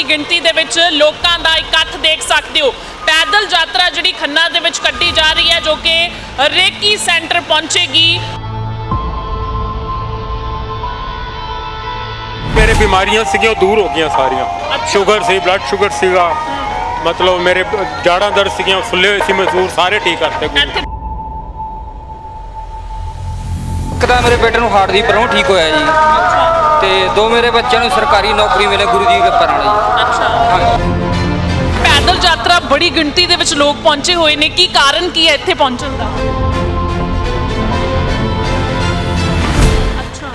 ਦੀ ਗਿਣਤੀ ਦੇ ਵਿੱਚ ਲੋਕਾਂ ਦਾ ਇਕੱਠ ਦੇਖ ਸਕਦੇ ਹੋ। ਪੈਦਲ ਯਾਤਰਾ ਜਿਹੜੀ ਖੰਨਾ ਦੇ ਵਿੱਚ ਕੱਢੀ ਜਾ ਰਹੀ ਹੈ ਜੋ ਕਿ ਰੇਕੀ ਸੈਂਟਰ ਪਹੁੰਚੇਗੀ। ਮੇਰੇ ਬਿਮਾਰੀਆਂ ਸੀਗੀਆਂ ਦੂਰ ਹੋ ਗਈਆਂ ਸਾਰੀਆਂ। ਸ਼ੂਗਰ ਸੀ ਬਲੱਡ ਸ਼ੂਗਰ ਸੀਗਾ। ਮਤਲਬ ਮੇਰੇ ਜਾੜਾਂ ਦਰਦ ਸੀਗੀਆਂ ਫੁੱਲੇ ਹੋਏ ਸੀ ਮਜ਼ਦੂਰ ਸਾਰੇ ਠੀਕ ਕਰਤੇ। ਗੁਰੂ ਤਾਂ ਮੇਰੇ ਬੇਟੇ ਨੂੰ ਹਾਰਟ ਦੀ ਪ੍ਰੋਬਲਮ ਠੀਕ ਹੋਇਆ ਜੀ। ਤੇ ਦੋ ਮੇਰੇ ਬੱਚਿਆਂ ਨੂੰ ਸਰਕਾਰੀ ਨੌਕਰੀ ਮਿਲੇ ਗੁਰੂ ਜੀ ਦੇ ਅੱਛਾ। ਹਾਂਜੀ। ਪੈਦਲ ਯਾਤਰਾ ਬੜੀ ਗਿਣਤੀ ਦੇ ਵਿੱਚ ਲੋਕ ਪਹੁੰਚੇ ਹੋਏ ਨੇ। ਕੀ ਕਾਰਨ ਕੀ ਹੈ ਇੱਥੇ ਪਹੁੰਚਣ ਦਾ?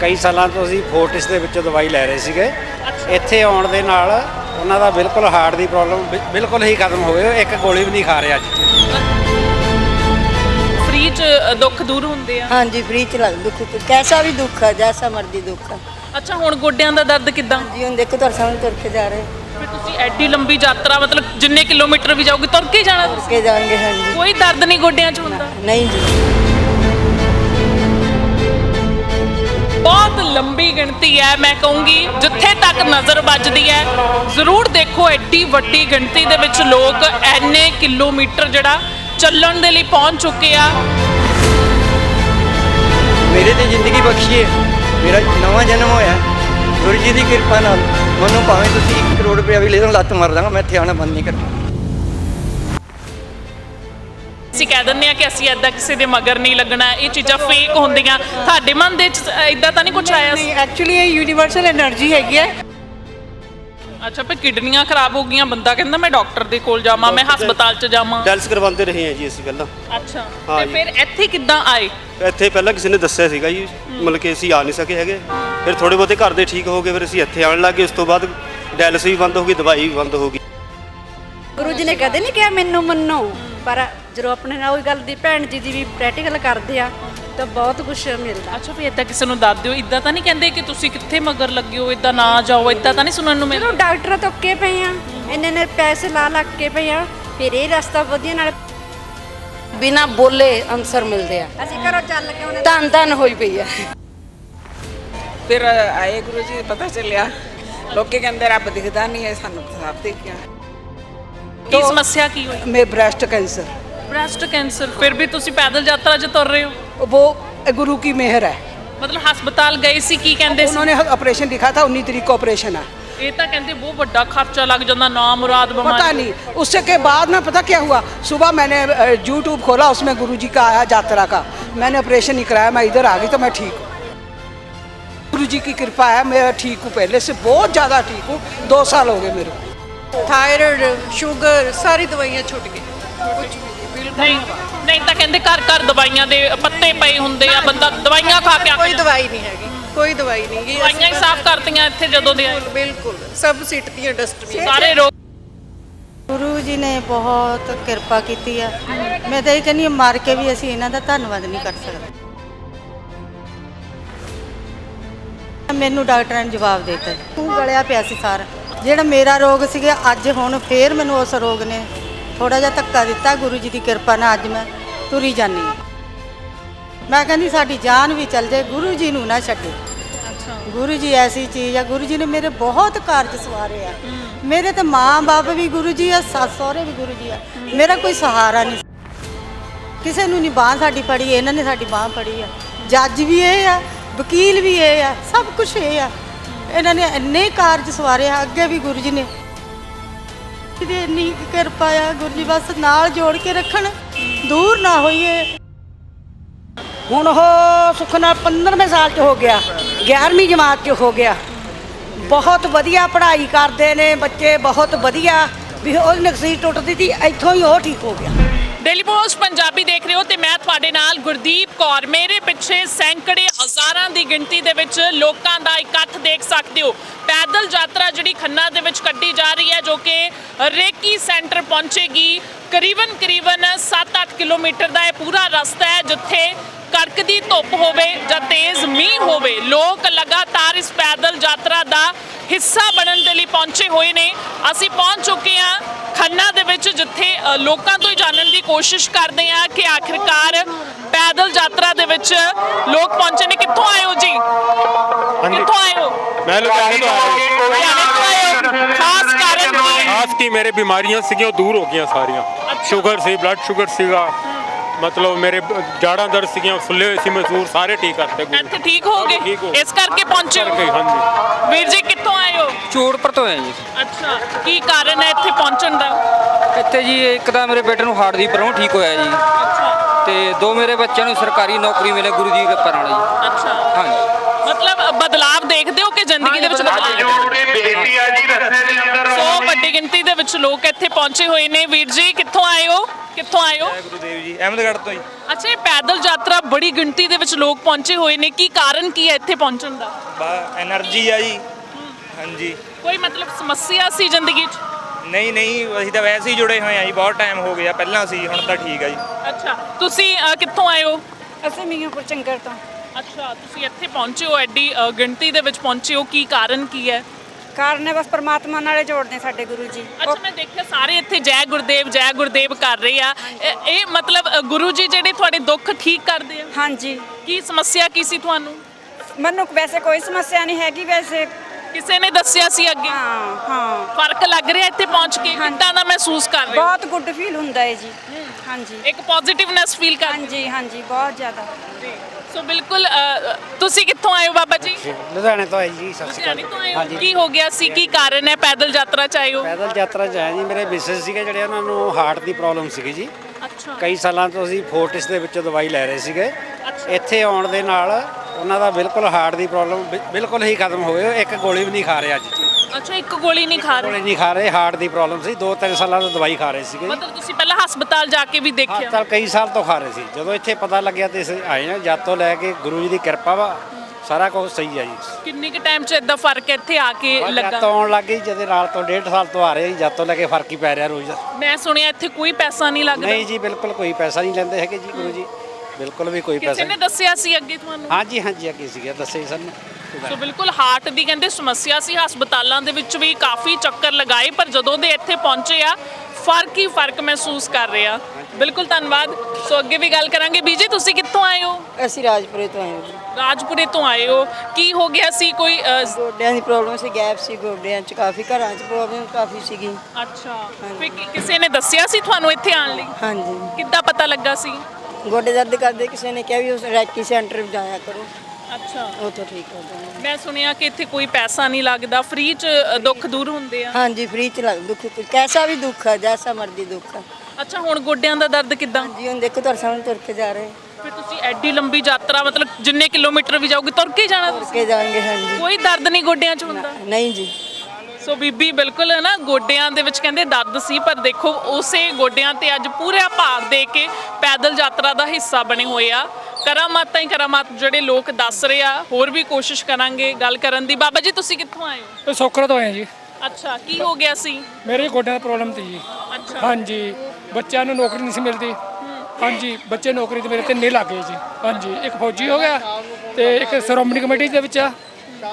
ਕਈ ਸਾਲਾਂ ਤੋਂ ਅਸੀਂ ਫੋਰਟਿਸ ਦੇ ਵਿੱਚੋਂ ਦਵਾਈ ਲੈ ਰਹੇ ਸੀਗੇ। ਇੱਥੇ ਆਉਣ ਦੇ ਨਾਲ ਉਹਨਾਂ ਦਾ ਬਿਲਕੁਲ ਹਾਰਟ ਦੀ ਪ੍ਰੋਬਲਮ ਬਿਲਕੁਲ ਹੀ ਖਤਮ ਹੋ ਗਈ ਇੱਕ ਗੋਲੀ ਵੀ ਨਹੀਂ ਖਾ ਰਹੇ ਅੱਜ। ਅ, ਦੁੱਖ ਦੂਰ ਹੁੰਦੇ ਆ? ਹਾਂਜੀ ਫ੍ਰੀ ਚ ਲੱਗ ਦੁੱਖ ਤੇ ਕੈਸਾ ਵੀ ਦੁੱਖ ਹੈ ਜੈਸਾ ਮਰਜ਼ੀ ਦੁੱਖ ਹੈ ਅੱਛਾ ਹੁਣ ਗੋਡਿਆਂ ਦਾ ਦਰਦ ਕਿਦਾਂ? ਜੀ ਹੁਣ ਦੇਖੋ ਤੁਹਾਡੇ ਸਾਹਮਣੇ ਤੁਰ ਕੇ ਜਾ ਰਹੇ ਫਿਰ ਤੁਸੀਂ ਐਡੀ ਲੰਬੀ ਯਾਤਰਾ ਮਤਲਬ ਜਿੰਨੇ ਕਿਲੋਮੀਟਰ ਵੀ ਜਾਓਗੇ ਤੁਰ ਕੇ ਜਾਣਾ ਤੁਸੀਂ? ਕੇ ਜਾਣਗੇ ਹਾਂਜੀ। ਕੋਈ ਦਰਦ ਨਹੀਂ ਗੋਡਿਆਂ 'ਚ ਹੁੰਦਾ? ਨਹੀਂ ਜੀ। ਬਹੁਤ ਲੰਬੀ ਗਿਣਤੀ ਹੈ ਮੈਂ ਕਹੂੰਗੀ ਜਿੱਥੇ ਤੱਕ ਨਜ਼ਰ ਵੱਜਦੀ ਹੈ ਜ਼ਰੂਰ ਦੇਖੋ ਐਡੀ ਵੱਡੀ ਗਿਣਤੀ ਦੇ ਵਿੱਚ ਲੋਕ ਐਨੇ ਕਿਲੋਮੀਟਰ ਜਿਹੜਾ ਚੱਲਣ ਦੇ ਲਈ ਪਹੁੰਚ ਚੁੱਕੇ ਆ। ਮੇਰੇ ਤੇ ਜ਼ਿੰਦਗੀ ਬਖਸ਼ੀ ਹੈ ਮੇਰਾ ਨਵਾਂ ਜਨਮ ਹੋਇਆ। ਗੁਰੂ ਜੀ ਦੀ ਕਿਰਪਾ ਨਾਲ ਮੈਨੂੰ ਭਾਵੇਂ ਤੁਸੀਂ 1 ਕਰੋੜ ਰੁਪਏ ਵੀ ਲੈ ਲਓ ਲੱਤ ਮਾਰ ਦਾਂਗਾ। ਮੈਂ ਇੱਥੇ ਆਉਣਾ ਬੰਦ ਨਹੀਂ ਕਰਨਾ। ਅਸੀਂ ਕਹਿ ਦਿੰਦੇ ਆ ਕਿ ਅਸੀਂ ਐਦਾਂ ਕਿਸੇ ਦੇ ਮਗਰ ਨਹੀਂ ਲੱਗਣਾ। ਇਹ ਚੀਜ਼ਾਂ ਫੇਕ ਹੁੰਦੀਆਂ। ਸਾਡੇ ਮਨ ਦੇ ਵਿੱਚ ਇਦਾਂ ਤਾਂ ਨਹੀਂ ਕੁਝ ਆਇਆ? ਸੀ ਐਕਚੁਅਲੀ ਇਹ ਯੂਨੀਵਰਸਲ એનર્ਜੀ ਹੈਗੀ ਹੈ। ਅੱਛਾ ਫਿਰ ਕਿਡਨੀਆਂ ਖਰਾਬ ਹੋ ਗਈਆਂ ਬੰਦਾ ਕਹਿੰਦਾ ਮੈਂ ਡਾਕਟਰ ਦੇ ਕੋਲ ਜਾਵਾਂ ਮੈਂ ਹਸਪਤਾਲ 'ਚ ਜਾਵਾਂ। ਡਾਇਲਸ ਕਰਵਾਉਂਦੇ ਰਹੇ ਹਾਂ ਜੀ ਅਸੀਂ ਪਹਿਲਾਂ। ਅੱਛਾ ਤੇ। ਫਿਰ ਇੱਥੇ ਕਿੱਦਾਂ ਆਏ? ਇੱਥੇ ਪਹਿਲਾਂ ਕਿਸੇ ਨੇ ਦੱਸਿਆ ਸੀਗਾ ਜੀ ਮਤਲਬ ਕਿ ਅਸੀਂ ਆ ਨਹੀਂ ਸਕੇ ਹੈਗੇ। ਫਿਰ ਥੋੜੇ ਬਹੁਤੇ ਘਰ ਦੇ ਠੀਕ ਹੋ ਗਏ ਫਿਰ ਅਸੀਂ ਇੱਥੇ ਆਉਣ ਲੱਗੇ ਉਸ ਤੋਂ ਬਾਅਦ ਡਾਇਲਸ ਵੀ ਬੰਦ ਹੋ ਗਈ ਦਵਾਈ ਵੀ ਬੰਦ ਹੋ ਗਈ। ਗੁਰੂ ਜੀ ਨੇ ਕਦੇ ਨਹੀਂ ਕਿਹਾ ਮੈਨੂੰ ਮੰਨੋ ਪਰ ਜਦੋਂ ਆਪਣੇ ਨਾਲ ਉਹ ਗੱਲ ਦੀ ਭੈਣ ਜੀ ਦੀ ਵੀ ਪ੍ਰੈਕਟੀਕਲ ਕਰਦੇ ਆ ਤਾਂ ਬਹੁਤ ਕੁਝ ਮਿਲਦਾ। ਅੱਛਾ ਵੀ ਇਦਾਂ ਕਿਸੇ ਨੂੰ ਦੱਸ ਦਿਓ ਇਦਾਂ ਤਾਂ ਨਹੀਂ ਕਹਿੰਦੇ ਕਿ ਤੁਸੀਂ ਕਿੱਥੇ ਮਗਰ ਲੱਗੇ ਹੋ ਇਦਾਂ ਨਾ ਜਾਓ ਇਦਾਂ ਤਾਂ ਨਹੀਂ ਸੁਣਨ ਨੂੰ ਜਦੋਂ ਮਿਲਦਾ? ਡਾਕਟਰ ਤੋਂ ਅੱਕੇ ਪਏ ਆ ਇੰਨੇ ਨੇ ਪੈਸੇ ਲਾ ਲੱਗ ਕੇ ਪਏ ਆ ਫਿਰ ਇਹ ਰਸਤਾ ਵਧੀਆ ਨਾਲ ਬਿਨਾ ਬੋਲੇ ਆਨਸਰ ਮਿਲਦੇ ਆ। ਅਸੀਂ ਘਰੋਂ ਚੱਲ ਕੇ ਉਹਨੇ ਧੰਨ ਧੰਨ ਹੋਈ ਪਈ ਆ। ਫਿਰ ਆਏ ਗੁਰੂ ਜੀ ਪਤਾ ਚੱਲਿਆ ਲੋਕੀ ਕਹਿੰਦੇ ਰੱਬ ਦਿਖਦਾ ਨਹੀਂ ਹੈ ਸਾਨੂੰ ਸਾਫ਼ ਦਿਖ ਗਿਆ ਕੀ ਸਮੱਸਿਆ ਕੀ ਹੋਈ? ਮੇਰੇ ਬ੍ਰੈਸਟ ਕੈਂਸਰ ਬ੍ਰੈਸਟ ਕੈਂਸਰ ਫਿਰ ਵੀ ਤੁਸੀਂ ਪੈਦਲ ਯਾਤਰਾ 'ਚ ਤੁਰ ਰਹੇ ਹੋ वो गुरु की मेहर है ਮਤਲਬ ਹਸਪਤਾਲ ਗਏ ਸੀ ਕੀ ਕਹਿੰਦੇ ਸੀ उन्होंने ऑपरेशन लिखा था उन्नीस तारीख को ऑपरेशन है ਇਹ ਤਾਂ ਕਹਿੰਦੇ ਬਹੁਤ ਵੱਡਾ ਖਰਚਾ ਲੱਗ ਜਾਂਦਾ ਨਾ ਮੁਰਾਦ पता ਬਿਮਾਰੀ नहीं उससे के बाद में पता क्या हुआ सुबह मैंने यूट्यूब खोला उसमें गुरु जी का आया यात्रा का मैंने ऑपरेशन नहीं कराया मैं इधर आ गई तो मैं ठीक हूँ गुरु जी की कृपा है मैं ठीक हूँ पहले से बहुत ज़्यादा ठीक हूँ दो साल हो गए मेरे को ਥਾਇਰਾਇਡ ਸ਼ੂਗਰ ਸਾਰੀ ਦਵਾਈਆਂ ਛੁੱਟ ਗਈ ਨਹੀਂ ਨਹੀਂ ਤਾਂ ਕਹਿੰਦੇ ਘਰ ਘਰ ਦਵਾਈਆਂ ਦੇ ਪੱਤੇ ਪਏ ਹੁੰਦੇ ਆ ਬੰਦਾ ਦਵਾਈਆਂ ਖਾ ਕੇ ਆ ਕੋਈ ਦਵਾਈ ਨਹੀਂ ਹੈਗੀ ਕੋਈ ਦਵਾਈ ਨਹੀਂ ਗੀ ਦਵਾਈਆਂ ਹੀ ਸਾਫ਼ ਕਰਤੀਆਂ ਇੱਥੇ ਜਦੋਂ ਦੇ ਆਏ। ਬਿਲਕੁਲ ਸਭ ਸਿੱਟਦੀਆਂ ਡਸਟਬਿਨ ਸਾਰੇ ਰੋਗ ਗੁਰੂ ਜੀ ਨੇ ਬਹੁਤ ਕਿਰਪਾ ਕੀਤੀ ਆ। ਮੈਂ ਤਾਂ ਇਹ ਕਹਿੰਦੀ ਹਾਂ, ਮਰ ਕੇ ਵੀ ਅਸੀਂ ਇਹਨਾਂ ਦਾ ਧੰਨਵਾਦ ਨਹੀਂ ਕਰ ਸਕਦੇ। ਮੈਨੂੰ ਡਾਕਟਰਾਂ ਨੇ ਜਵਾਬ ਦੇ ਦਿੱਤਾ। ਤੂੰ ਗਲਿਆ ਪਿਆ ਸੀ ਸਾਰਾ। ਜਿਹੜਾ ਮੇਰਾ ਰੋਗ ਸੀਗਾ ਅੱਜ ਹੁਣ ਫੇਰ ਮੈਨੂੰ ਉਸ ਰੋਗ ਨੇ ਥੋੜਾ ਜਿਹਾ ਧੱਕਾ ਦਿੱਤਾ ਗੁਰੂ ਜੀ ਦੀ ਕਿਰਪਾ ਨਾਲ ਅੱਜ ਮੈਂ ਤੁਰੀ ਜਾਨੀ ਹਾਂ। ਮੈਂ ਕਹਿੰਦੀ ਸਾਡੀ ਜਾਨ ਵੀ ਚੱਲ ਜਾਏ ਗੁਰੂ ਜੀ ਨੂੰ ਨਾ ਛੱਡੇ। ਗੁਰੂ ਜੀ ਐਸੀ ਚੀਜ਼ ਆ ਗੁਰੂ ਜੀ ਨੇ ਮੇਰੇ ਬਹੁਤ ਕਾਰਜ ਸਵਾਰੇ ਆ। ਮੇਰੇ ਤੇ ਮਾਂ-ਬਾਪ ਵੀ ਗੁਰੂ ਜੀ ਆ ਸੱਸ ਸਹੁਰੇ ਵੀ ਗੁਰੂ ਜੀ ਆ। ਮੇਰਾ ਕੋਈ ਸਹਾਰਾ ਨਹੀਂ। ਕਿਸੇ ਨੂੰ ਨਹੀਂ ਬਾਹ ਸਾਡੀ ਫੜੀ ਇਹਨਾਂ ਨੇ ਸਾਡੀ ਬਾਹ ਫੜੀ ਆ। ਜੱਜ ਵੀ ਇਹ ਆ ਵਕੀਲ ਵੀ ਇਹ ਆ ਸਭ ਕੁਝ ਇਹ ਆ। ਇਹਨਾਂ ਨੇ ਇੰਨੇ ਕਾਰਜ ਸਵਾਰੇ ਆ ਅੱਗੇ ਵੀ ਗੁਰੂ ਜੀ ਨੇ ਇਹਦੀ ਇੰਨੀ ਕੁ ਕਿਰਪਾ ਆ ਗੁਰੂ ਜੀ, ਬਸ ਨਾਲ ਜੋੜ ਕੇ ਰੱਖਣ, ਦੂਰ ਨਾ ਹੋਈਏ। ਹੁਣ ਉਹ ਸੁੱਖ ਨਾਲ 15ਵੇਂ ਸਾਲ ਚ ਹੋ ਗਿਆ 11ਵੀਂ ਜਮਾਤ ਚ ਹੋ ਗਿਆ। ਬਹੁਤ ਵਧੀਆ ਪੜ੍ਹਾਈ ਕਰਦੇ ਨੇ ਬੱਚੇ, ਬਹੁਤ ਵਧੀਆ। ਵੀ ਉਹ ਨਕਸੀ ਟੁੱਟਦੀ ਸੀ, ਇੱਥੋਂ ਹੀ ਉਹ ਠੀਕ ਹੋ ਗਿਆ। ਡੇਲੀ ਪੋਸਟ ਪੰਜਾਬੀ ਦੇਖ ਰਹੇ ਹੋ ਤੇ ਮੈਂ ਤੁਹਾਡੇ ਨਾਲ ਗੁਰਦੀਪ ਕੌਰ। ਮੇਰੇ ਪਿੱਛੇ ਸੈਂਕੜੇ ਹਜ਼ਾਰਾਂ ਦੀ ਗਿਣਤੀ ਦੇ ਵਿੱਚ ਲੋਕਾਂ ਦਾ ਇਕੱਠ ਦੇਖ ਸਕਦੇ ਹੋ। ਪੈਦਲ ਯਾਤਰਾ ਜਿਹੜੀ ਖੰਨਾ ਦੇ ਵਿੱਚ ਕੱਢੀ ਜਾ ਰਹੀ ਹੈ ਜੋ ਕਿ ਰੇਕੀ ਸੈਂਟਰ ਪਹੁੰਚੇਗੀ। ਕਰੀਬਨ ਕਰੀਬਨ 7-8 ਕਿਲੋਮੀਟਰ ਦਾ ਇਹ ਪੂਰਾ ਰਸਤਾ ਹੈ ਜਿੱਥੇ ਕੜਕਦੀ ਧੁੱਪ ਹੋਵੇ ਜਾਂ ਤੇਜ਼ ਮੀਂਹ ਹੋਵੇ, ਲੋਕ ਲਗਾਤਾਰ ਇਸ ਪੈਦਲ ਯਾਤਰਾ ਦਾ ਹਿੱਸਾ ਬਣਨ ਦੇ ਲਈ ਪਹੁੰਚੇ ਹੋਏ ਨੇ। ਅਸੀਂ ਪਹੁੰਚ ਚੁੱਕੇ ਹਾਂ ਖੰਨਾ ਦੇ ਵਿੱਚ ਜਿੱਥੇ ਲੋਕਾਂ ਤੋਂ ਹੀ ਜਾਣਨ ਦੀ ਕੋਸ਼ਿਸ਼ ਕਰਦੇ ਹਾਂ ਕਿ ਆਖਿਰਕਾਰ ਪੈਦਲ ਯਾਤਰਾ ਦੇ ਵਿੱਚ ਲੋਕ ਪਹੁੰਚੇ ਨੇ। ਕਿੱਥੋਂ ਆਏ ਹੋ ਜੀ? ਕਿੱਥੋਂ ਆਏ ਹੋ? ਮੈਂ ਲੁਧਿਆਣੇ ਤੋਂ ਆਇਆ। ਖਾਸ ਕਾਰਨ ਬਸ ਕੀ ਮੇਰੇ ਬਿਮਾਰੀਆਂ ਸੀਗੀਆਂ ਦੂਰ ਹੋ ਗਈਆਂ ਸਾਰੀਆਂ। ਸ਼ੂਗਰ ਸੀ ਬਲੱਡ ਸ਼ੂਗਰ ਸੀਗਾ। ਮਤਲਬ ਮੇਰੇ ਜਾੜਾਂ ਦਰਦ ਸੀਗੀਆਂ ਫੁੱਲੇ ਹੋਏ ਸੀ ਮਸੂਰ ਸਾਰੇ ਠੀਕ ਕਰਤੇ ਗੁਰੂ ਇੱਥੇ ਠੀਕ ਹੋ ਗਏ? ਠੀਕ ਹੋ ਇਸ ਕਰਕੇ ਪਹੁੰਚੇ ਹੋ? ਕਰਕੇ ਹਾਂਜੀ। ਵੀਰ ਜੀ ਕਿੱਥੋਂ ਆਏ ਹੋ? ਚੋੜਪੁਰ ਤੋਂ ਆਏ ਜੀ। ਅੱਛਾ ਕੀ ਕਾਰਨ ਹੈ ਇੱਥੇ ਪਹੁੰਚਣ ਦਾ? ਇੱਥੇ ਜੀ ਇੱਕ ਤਾਂ ਮੇਰੇ ਬੇਟੇ ਨੂੰ ਹਾਰਟ ਦੀ ਪ੍ਰੋਬਲਮ ਠੀਕ ਹੋਇਆ ਜੀ। ਅੱਛਾ। ਤੇ ਦੋ ਮੇਰੇ ਬੱਚਿਆਂ ਨੂੰ ਸਰਕਾਰੀ ਨੌਕਰੀ ਮਿਲੇ ਗੁਰੂ ਜੀ ਦੀ ਨਾਲ ਜੀ। ਅੱਛਾ। ਹਾਂਜੀ। ਮਤਲਬ ਬਦਲਾਵ ਦੇਖਦੇ ਹੋ ਕਿ ਜ਼ਿੰਦਗੀ ਦੇ ਵਿੱਚ ਹਾਂਜੀ, ਬਦਲਾਵ? ਬੇਟੀ ਆ ਜੀ ਰਸਤੇ ਦੇ ਅੰਦਰ ਸੋ ਗਿਣਤੀ ਦੇ ਵਿੱਚ ਲੋਕ ਇੱਥੇ ਪਹੁੰਚੇ ਹੋਏ ਨੇ। ਵੀਰ ਜੀ ਕਿੱਥੋਂ ਆਏ ਹੋ? ਕਿੱਥੋਂ ਆਏ ਹੋ? ਗੁਰਦੇਵ ਜੀ ਅਹਿਮਦਗੜ੍ਹ ਤੋਂ ਜੀ। ਅੱਛਾ ਇਹ ਪੈਦਲ ਯਾਤਰਾ ਬੜੀ ਗਿਣਤੀ ਦੇ ਵਿੱਚ ਲੋਕ ਪਹੁੰਚੇ ਹੋਏ ਨੇ। ਕੀ ਕਾਰਨ ਕੀ ਹੈ ਇੱਥੇ ਪਹੁੰਚਣ ਦਾ? ਬਾ એનર્ਜੀ ਆ ਜੀ। ਹਾਂਜੀ। ਕੋਈ ਮਤਲਬ ਸਮੱਸਿਆ ਸੀ ਜ਼ਿੰਦਗੀ 'ਚ? ਨਹੀਂ ਨਹੀਂ ਅਸੀਂ ਤਾਂ ਵੈਸੇ ਹੀ ਜੁੜੇ ਹੋਏ ਆ ਜੀ ਬਹੁਤ ਟਾਈਮ ਹੋ ਗਿਆ। ਪਹਿਲਾਂ ਸੀ ਹੁਣ ਤਾਂ ਠੀਕ ਆ ਜੀ। ਅੱਛਾ ਤੁਸੀਂ ਅ, ਕਿੱਥੋਂ ਆਏ ਹੋ? ਅਸੀਂ ਮੀਆਂਪੁਰ ਚੰਗਰ ਤੋਂ। ਅੱਛਾ ਤੁਸੀਂ ਇੱਥੇ ਪਹੁੰਚੇ ਹੋ ਐਡੀ ਗਿਣਤੀ ਦੇ ਵਿੱਚ ਪਹੁੰਚੇ ਹੋ। ਕੀ ਕਾਰਨ ਕੀ ਹੈ? ਕਾਰਨ ਹੈ ਬਸ ਪਰਮਾਤਮਾ ਨਾਲੇ ਜੋੜਦੇ ਸਾਡੇ ਗੁਰੂ ਜੀ। ਅੱਛਾ ਮੈਂ ਦੇਖਿਆ ਸਾਰੇ ਇੱਥੇ ਜੈ ਗੁਰਦੇਵ ਜੈ ਗੁਰਦੇਵ ਕਰ ਰਹੇ ਆ। ਇਹ- ਇਹ ਮਤਲਬ ਅ, ਗੁਰੂ ਜੀ ਜਿਹੜੇ ਤੁਹਾਡੇ ਦੁੱਖ ਠੀਕ ਕਰਦੇ ਆ? ਹਾਂਜੀ। ਕੀ ਸਮੱਸਿਆ ਕੀ ਸੀ ਤੁਹਾਨੂੰ? ਮੈਨੂੰ ਵੈਸੇ ਕੋਈ ਸਮੱਸਿਆ ਨਹੀਂ ਹੈਗੀ ਵੈਸੇ। ਕਿਸੇ ਨੇ ਦੱਸਿਆ ਸੀ ਅੱਗੇ? ਹਾਂ ਹਾਂ। ਫ਼ਰਕ ਲੱਗ ਰਿਹਾ ਇੱਥੇ ਪਹੁੰਚ ਕੇ? ਕਿੱਦਾਂ ਦਾ ਮਹਿਸੂਸ ਕਰ ਰਹੇ ਹੋ? ਬਹੁਤ ਗੁੱਡ ਫੀਲ ਹੁੰਦਾ ਹੈ ਜੀ। ਹਾਂਜੀ। ਇੱਕ ਪੋਜ਼ਿਟਿਵਨੈਸ ਫੀਲ ਕਰ ਹਾਂਜੀ ਹਾਂਜੀ ਬਹੁਤ ਜ਼ਿਆਦਾ। ਸੋ ਬਿਲਕੁਲ ਅ, ਤੁਸੀਂ ਕਿੱਥੋਂ ਆਏ ਹੋ ਬਾਬਾ ਜੀ? ਲੁਧਿਆਣੇ ਤੋਂ ਆਈ ਜੀ ਸਤਿ ਸ਼੍ਰੀ ਲੁਧਿਆਣੇ ਤੋਂ ਆਏ ਹੋ। ਹਾਂਜੀ। ਕੀ ਹੋ ਗਿਆ ਸੀ? ਕੀ ਕਾਰਨ ਹੈ? ਪੈਦਲ ਯਾਤਰਾ ਚ ਆਏ ਹੋ? ਪੈਦਲ ਯਾਤਰਾ 'ਚ ਆਏ ਜੀ। ਮੇਰੇ ਮਿਸਿਸ ਸੀਗੇ ਜਿਹੜੇ ਉਹਨਾਂ ਨੂੰ ਹਾਰਟ ਦੀ ਪ੍ਰੋਬਲਮ ਸੀਗੀ ਜੀ। ਅੱਛਾ। ਕਈ ਸਾਲਾਂ ਤੋਂ ਅਸੀਂ ਫੋਰਟਿਸ ਦੇ ਵਿੱਚੋਂ ਦਵਾਈ ਲੈ ਰਹੇ ਸੀਗੇ। ਇੱਥੇ ਆਉਣ ਦੇ ਨਾਲ ਉਹਨਾਂ ਦਾ ਬਿਲਕੁਲ ਹਾਰਟ ਦੀ ਪ੍ਰੋਬਲਮ ਬਿਲਕੁਲ ਹੀ ਖਤਮ ਹੋ ਗਈ ਉਹ ਇੱਕ ਗੋਲੀ ਵੀ ਨਹੀਂ ਖਾ ਰਹੇ ਅੱਜ। ਜੀ ਅੱਛਾ ਇੱਕ ਗੋਲੀ ਨਹੀਂ ਖਾ ਰਹੇ? ਗੋਲੀ ਨਹੀਂ ਖਾ ਰਹੇ ਹਾਰਟ ਦੀ ਪ੍ਰੋਬਲਮ ਸੀ 2-3 ਸਾਲਾਂ ਤੋਂ ਦਵਾਈ ਖਾ ਰਹੇ ਸੀਗੇ। ਮਤਲਬ ਤੁਸੀਂ ਪਹਿਲਾਂ ਹਸਪਤਾਲ ਜਾ ਕੇ ਵੀ ਦੇਖਿਆ? ਹਸਪਤਾਲ ਕਈ ਸਾਲ ਤੋਂ ਖਾ ਰਹੇ ਸੀ। ਜਦੋਂ ਇੱਥੇ ਪਤਾ ਲੱਗਿਆ ਤੇ ਅਸੀਂ ਆਏ ਆ ਜਦ ਤੋਂ ਲੈ ਕੇ ਗੁਰੂ ਜੀ ਦੀ ਕਿਰਪਾ ਵਾ ਸਾਰਾ ਕੁਝ ਸਹੀ ਆ ਜੀ। ਕਿੰਨੀ ਕੁ ਟਾਈਮ ਚ ਇਦਾਂ ਫ਼ਰਕ ਇੱਥੇ ਆ ਕੇ ਜਦ ਲੱਗਾ? ਤੋਂ ਆਉਣ ਲੱਗ ਗਈ ਜਦੇ ਨਾਲ ਤੋਂ ਡੇਢ ਸਾਲ ਤੋਂ ਆ ਰਹੇ ਜੀ ਜਦ ਤੋਂ ਲੈ ਕੇ ਫ਼ਰਕ ਹੀ ਪੈ ਰਿਹਾ ਰੋਜ਼ ਦਾ। ਮੈਂ ਸੁਣਿਆ ਇੱਥੇ ਕੋਈ ਪੈਸਾ ਨਹੀਂ ਲੱਗਦਾ। ਨਹੀਂ ਜੀ ਬਿਲਕੁਲ ਕੋਈ ਪੈਸਾ ਨਹੀਂ ਲੈਂਦੇ ਹੈਗੇ ਜੀ ਗੁਰੂ ਜੀ। ਬਿਲਕੁਲ ਵੀ ਕੋਈ ਕਿਸੇ ਪੈਸਾ ਨੇ ਨਹੀਂ। ਦੱਸਿਆ ਸੀ ਅੱਗੇ ਤੁਹਾਨੂੰ? ਹਾਂਜੀ ਹਾਂਜੀ ਅੱਗੇ ਸੀਗੇ ਦੱਸੇ ਜੀ ਸਾਨੂੰ। ਸੋ ਬਿਲਕੁਲ ਹਾਰਟ ਦੀ ਕਹਿੰਦੇ ਸਮੱਸਿਆ ਸੀ ਹਸਪਤਾਲਾਂ ਦੇ ਵਿੱਚ ਵੀ ਕਾਫੀ ਚੱਕਰ ਲਗਾਏ ਪਰ ਜਦੋਂ ਦੇ ਇੱਥੇ ਪਹੁੰਚੇ ਆ ਫ਼ਰਕ ਹੀ ਫ਼ਰਕ ਮਹਿਸੂਸ ਕਰ ਰਹੇ ਆ। ਬਿਲਕੁਲ ਧੰਨਵਾਦ। ਸੋ ਅੱਗੇ ਵੀ ਗੱਲ ਕਰਾਂਗੇ। ਬੀਜੀ ਤੁਸੀਂ ਕਿੱਥੋਂ ਆਏ ਹੋ? ਅਸੀਂ ਰਾਜਪੁਰੇ ਤੋਂ ਆਏ ਹਾਂ ਜੀ। ਰਾਜਪੁਰੇ ਤੋਂ ਆਏ ਹੋ। ਕੀ ਹੋ ਗਿਆ ਸੀ? ਕੋਈ ਅ, ਗੋਡਿਆਂ ਦੀ ਪ੍ਰੋਬਲਮ ਸੀ ਗੈਪ ਸੀ ਗੋਡਿਆਂ 'ਚ। ਕਾਫੀ ਘਰਾਂ 'ਚ ਪ੍ਰੋਬਲਮ ਕਾਫੀ ਸੀਗੀ। ਅੱਛਾ। ਫਿਰ ਕੀ- ਕਿਸੇ ਨੇ ਦੱਸਿਆ ਸੀ ਤੁਹਾਨੂੰ ਇੱਥੇ ਆਉਣ ਲਈ? ਹਾਂਜੀ। ਕਿੱਦਾਂ ਪਤਾ ਲੱਗਾ ਸੀ? ਗੋਡੇ ਦਰਦ ਕਰਦੇ ਕਿਸੇ ਨੇ ਕਿਹਾ ਵੀ ਉਸ ਰੈਕੀ ਸੈਂਟਰ ਜਾਇਆ ਕਰੋ। ਅੱਛਾ। ਉੱਥੋਂ ਠੀਕ ਹੋ ਜਾਣਾ ਮੈਂ ਸੁਣਿਆ ਕਿ ਇੱਥੇ ਕੋਈ ਪੈਸਾ ਨਹੀਂ ਲੱਗਦਾ ਫ੍ਰੀ ਚ ਅ, ਦੁੱਖ ਦੂਰ ਹੁੰਦੇ ਆ। ਹਾਂਜੀ ਫ੍ਰੀ ਚ ਲੱਗ ਦੁੱਖ ਕੁਝ ਕੈਸਾ ਵੀ ਦੁੱਖ ਹੈ ਜੈਸਾ ਮਰਜ਼ੀ ਦੁੱਖ ਹੈ ਅੱਛਾ ਹੁਣ ਗੋਡਿਆਂ ਦਾ ਦਰਦ ਕਿੱਦਾਂ? ਜੀ ਹੁਣ ਦੇਖੋ ਤੁਹਾਡੇ ਸਾਹਮਣੇ ਤੁਰ ਕੇ ਜਾ ਰਹੇ। ਫਿਰ ਤੁਸੀਂ ਐਡੀ ਲੰਬੀ ਯਾਤਰਾ ਮਤਲਬ ਜਿੰਨੇ ਕਿਲੋਮੀਟਰ ਵੀ ਜਾਓਗੇ ਤੁਰ ਕੇ ਹੀ ਜਾਣਾ ਤੁਰ ਤੁਸੀਂ ਕੇ ਜਾਣਗੇ ਹਾਂਜੀ। ਕੋਈ ਦਰਦ ਨਹੀਂ ਗੋਡਿਆਂ 'ਚ ਹੁੰਦਾ? ਨਹੀਂ ਜੀ। ਸੋ ਬੀਬੀ ਬਿਲਕੁਲ ਹੈ ਨਾ ਗੋਡਿਆਂ ਦੇ ਵਿੱਚ ਕਹਿੰਦੇ ਦਰਦ ਸੀ ਪਰ ਦੇਖੋ ਉਸੇ ਗੋਡਿਆਂ ਤੇ ਅੱਜ ਪੂਰਾ ਭਾਰ ਦੇ ਕੇ ਪੈਦਲ ਯਾਤਰਾ ਦਾ ਹਿੱਸਾ ਬਣੇ ਹੋਏ ਆ। ਕਰਾਮਾਤਾਂ ਹੀ ਕਰਾਮਾਤ ਜਿਹੜੇ ਲੋਕ ਦੱਸ ਰਹੇ ਆ ਹੋਰ ਵੀ ਕੋਸ਼ਿਸ਼ ਕਰਾਂਗੇ ਗੱਲ ਕਰਨ ਦੀ। ਬਾਬਾ ਜੀ ਤੁਸੀਂ ਕਿੱਥੋਂ ਆਏ ਹੋ? ਇਹ ਸੋਕਰਾ ਤੋਂ ਆਏ ਜੀ। ਅੱਛਾ ਕੀ ਹੋ ਗਿਆ ਸੀ? ਮੇਰੇ ਗੋਡਿਆਂ ਦੀ ਪ੍ਰੋਬਲਮ ਸੀ ਜੀ। ਅੱਛਾ। ਹਾਂਜੀ। ਬੱਚਿਆਂ ਨੂੰ ਨੌਕਰੀ ਨਹੀਂ ਸੀ ਮਿਲਦੀ। ਹਾਂਜੀ ਬੱਚੇ ਨੌਕਰੀ ਤੇ ਮੇਰੇ ਤੇ ਨਹੀਂ ਲੱਗੇ ਜੀ। ਹਾਂਜੀ ਇੱਕ ਫੌਜੀ ਹੋ ਗਿਆ ਤੇ ਇੱਕ ਸ਼੍ਰੋਮਣੀ ਕਮੇਟੀ ਦੇ ਵਿੱਚ ਆ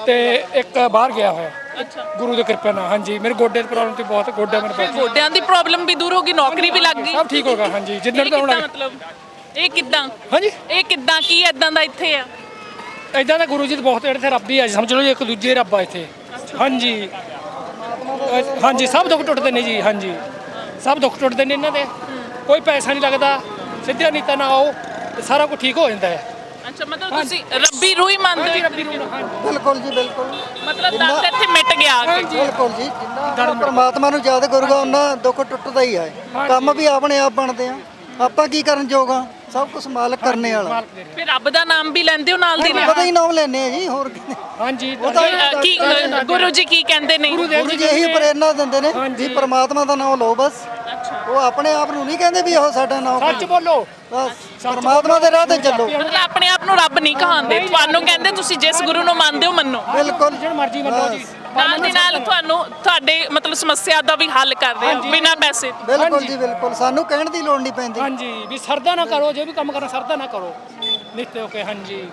ਤੇ ਇੱਕ ਬਾਹਰ ਗਿਆ ਹੋਇਆ। ਅੱਛਾ। ਗੁਰੂ ਦੀ ਕਿਰਪਾ ਨਾਲ ਹਾਂਜੀ। ਮੇਰੇ ਗੋਡੇ ਦੀ ਪ੍ਰੋਬਲਮ ਤੇ ਬਹੁਤ ਗੋਡਾ ਮੇਰੇ ਬਹੁਤ ਗੋਡਿਆਂ ਦੀ ਪ੍ਰੋਬਲਮ ਵੀ ਦੂਰ ਹੋ ਗਈ ਨੌਕਰੀ ਵੀ ਲੱਗ ਗਈ। ਸਭ ਠੀਕ ਹੋ ਗਿਆ ਹਾਂਜੀ। ਜਿੱਦਣ ਤੋਂ ਹੁਣ ਮਤਲਬ? ਇਹ ਕਿੱਦਾਂ? ਹਾਂਜੀ। ਇਹ ਕਿੱਦਾਂ? ਕੀ ਐਦਾਂ ਦਾ ਇੱਥੇ ਆ? ਇਦਾਂ ਦਾ ਗੁਰੂ ਜੀ ਤੇ ਬਹੁਤ ਇੱਥੇ ਰੱਬ ਹੀ ਆ ਜੀ। ਸਮਝ ਲਓ ਜੀ ਇੱਕ ਦੂਜੇ ਰੱਬ ਆ ਇੱਥੇ। ਹਾਂਜੀ। ਹਾਂਜੀ ਸਭ ਦੁੱਖ ਟੁੱਟਦੇ ਨੇ ਜੀ ਹਾਂਜੀ। ਸਭ ਦੁੱਖ ਟੁੱਟਦੇ ਨੇ ਇਹਨਾਂ ਦੇ। ਕੋਈ ਪੈਸਾ ਨਹੀਂ ਲੱਗਦਾ ਸਿੱਧਾ ਨੀਤਾ ਨਾ ਆਓ ਤੇ ਸਾਰਾ ਕੁਝ ਠੀਕ ਹੋ ਜਾਂਦਾ ਹੈ। ਅੱਛਾ ਮਤਲਬ ਤੁਸੀਂ ਰੱਬੀ ਰੂਹ ਹੀ ਮੰਨਦੇ ਹੋ? ਰੱਬੀ ਰੂਹ ਨਾਲ, ਹਾਂਜੀ। ਬਿਲਕੁਲ ਜੀ ਬਿਲਕੁਲ। ਮਤਲਬ ਦਰਦ ਇੱਥੇ ਮਿਟ ਗਿਆ ਆ ਕੇ। ਬਿਲਕੁਲ ਜੀ ਜਿੰਨਾ ਪਰਮਾਤਮਾ ਨੂੰ ਯਾਦ ਕਰੂਗਾ ਉਹਨਾਂ ਦੁੱਖ ਟੁੱਟਦਾ ਹੀ ਹੈ ਕੰਮ ਵੀ ਆਪਣੇ ਆਪ ਬਣਦੇ ਆ। ਆਪਾਂ ਕੀ ਕਰਨ ਜੋਗਾ ਸਭ ਕੁਝ ਮਾਲਕ ਕਰਨੇ ਵਾਲਾ। ਮਾਲਕ ਦੇ ਰਹੇ। ਫਿਰ ਰੱਬ ਦਾ ਨਾਮ ਵੀ ਲੈਂਦੇ ਹੋ ਨਾਲ ਦੀ ਨਾਲ? ਪਤਾ ਹੀ ਨਾਮ ਲੈਣੇ ਆ ਜੀ ਹੋਰ ਹਾਂਜੀ ਕੀ ਗੁਰੂ ਜੀ ਕੀ ਕਹਿੰਦੇ ਨੇ? ਗੁਰੂ ਜੀ ਇਹੀ ਪ੍ਰੇਰਨਾ ਦਿੰਦੇ ਨੇ ਵੀ ਪਰਮਾਤਮਾ ਦਾ ਨਾਮ ਲਓ ਬਸ। ਉਹ ਆਪਣੇ ਆਪ ਨੂੰ ਨਹੀਂ ਕਹਿੰਦੇ ਵੀ ਉਹ ਸਾਡਾ ਨਾਮ ਸੱਚ ਬੋਲੋ। ਬਸ ਪਰਮਾਤਮਾ ਦੇ ਰਾਹ ਤੇ ਚੱਲੋ। ਮਤਲਬ ਆਪਣੇ ਆਪ ਨੂੰ ਰੱਬ ਨਹੀਂ ਕਹਾਉਂਦੇ। ਤੁਹਾਨੂੰ ਕਹਿੰਦੇ ਤੁਸੀਂ ਜਿਸ ਗੁਰੂ ਨੂੰ ਮੰਨਦੇ ਹੋ ਮੰਨੋ। ਬਿਲਕੁਲ। ਜਿਹੜਾ ਮਰਜ਼ੀ ਮੰਨੋ ਜੀ। ਨਾਲ ਦੀ ਨਾਲ ਤੁਹਾਨੂੰ ਤੁਹਾਡੇ ਮਤਲਬ ਸਮੱਸਿਆ ਦਾ ਵੀ ਹੱਲ ਕਰਦੇ ਆ ਬਿਨਾਂ ਪੈਸੇ ਤੋਂ। ਬਿਲਕੁਲ ਜੀ ਬਿਲਕੁਲ। ਸਾਨੂੰ ਕਹਿਣ ਦੀ ਲੋੜ ਨਹੀਂ ਪੈਂਦੀ। ਹਾਂਜੀ ਵੀ ਸਰਦਾ ਨਾ ਕਰੋ ਜੇ ਵੀ ਕੰਮ ਕਰਨਾ ਸਰਦਾ ਨਾ ਕਰੋ। ਨਿੱਤੇ ਹੋ ਕੇ ਹਾਂਜੀ।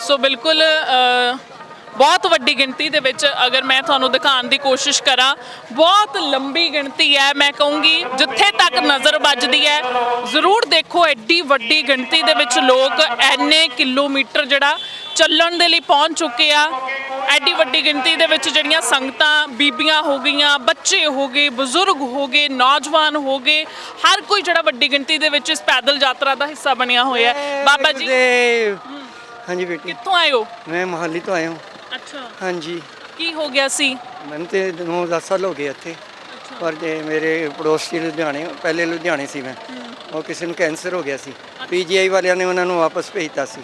ਸੋ ਬਿਲਕੁਲ ਅ, ਬਹੁਤ ਵੱਡੀ ਗਿਣਤੀ ਦੇ ਵਿੱਚ ਅਗਰ ਮੈਂ ਤੁਹਾਨੂੰ ਦਿਖਾਉਣ ਦੀ ਕੋਸ਼ਿਸ਼ ਕਰਾਂ ਬਹੁਤ ਲੰਬੀ ਗਿਣਤੀ ਹੈ। ਮੈਂ ਕਹੂੰਗੀ ਜਿੱਥੇ ਤੱਕ ਨਜ਼ਰ ਵੱਜਦੀ ਹੈ ਜ਼ਰੂਰ ਦੇਖੋ ਐਡੀ ਵੱਡੀ ਗਿਣਤੀ ਦੇ ਵਿੱਚ ਲੋਕ ਐਨੇ ਕਿਲੋਮੀਟਰ ਜਿਹੜਾ ਚੱਲਣ ਦੇ ਲਈ ਪਹੁੰਚ ਚੁੱਕੇ ਆ। ਐਡੀ ਵੱਡੀ ਗਿਣਤੀ ਦੇ ਵਿੱਚ ਜਿਹੜੀਆਂ ਸੰਗਤਾਂ ਬੀਬੀਆਂ ਹੋ ਗਈਆਂ ਬੱਚੇ ਹੋ ਗਏ ਬਜ਼ੁਰਗ ਹੋ ਗਏ ਨੌਜਵਾਨ ਹੋ ਗਏ ਹਰ ਕੋਈ ਜਿਹੜਾ ਵੱਡੀ ਗਿਣਤੀ ਦੇ ਵਿੱਚ ਇਸ ਪੈਦਲ ਯਾਤਰਾ ਦਾ ਹਿੱਸਾ ਬਣਿਆ ਹੋਇਆ ਹੈ। ਬਾਬਾ ਜੀ। ਹਾਂਜੀ ਬੇਟੀ ਕਿੱਥੋਂ ਆਏ ਹੋ? ਮੈਂ ਮੋਹਾਲੀ ਤੋਂ ਆਇਆ ਹਾਂ। ਅੱਛਾ। ਹਾਂਜੀ। ਕੀ ਹੋ ਗਿਆ ਸੀ? ਮੈਨੂੰ ਤੇ 9-10 ਸਾਲ ਹੋ ਗਏ ਇੱਥੇ। ਪਰ ਜੇ ਮੇਰੇ ਪੜੋਸੀ ਲੁਧਿਆਣੇ ਪਹਿਲੇ ਲੁਧਿਆਣੇ ਸੀ ਮੈਂ। ਉਹ ਕਿਸੇ ਨੂੰ ਕੈਂਸਰ ਹੋ ਗਿਆ ਸੀ। ਪੀਜੀਆਈ ਵਾਲਿਆਂ ਨੇ ਉਹਨਾਂ ਨੂੰ ਵਾਪਸ ਭੇਜਤਾ ਸੀ।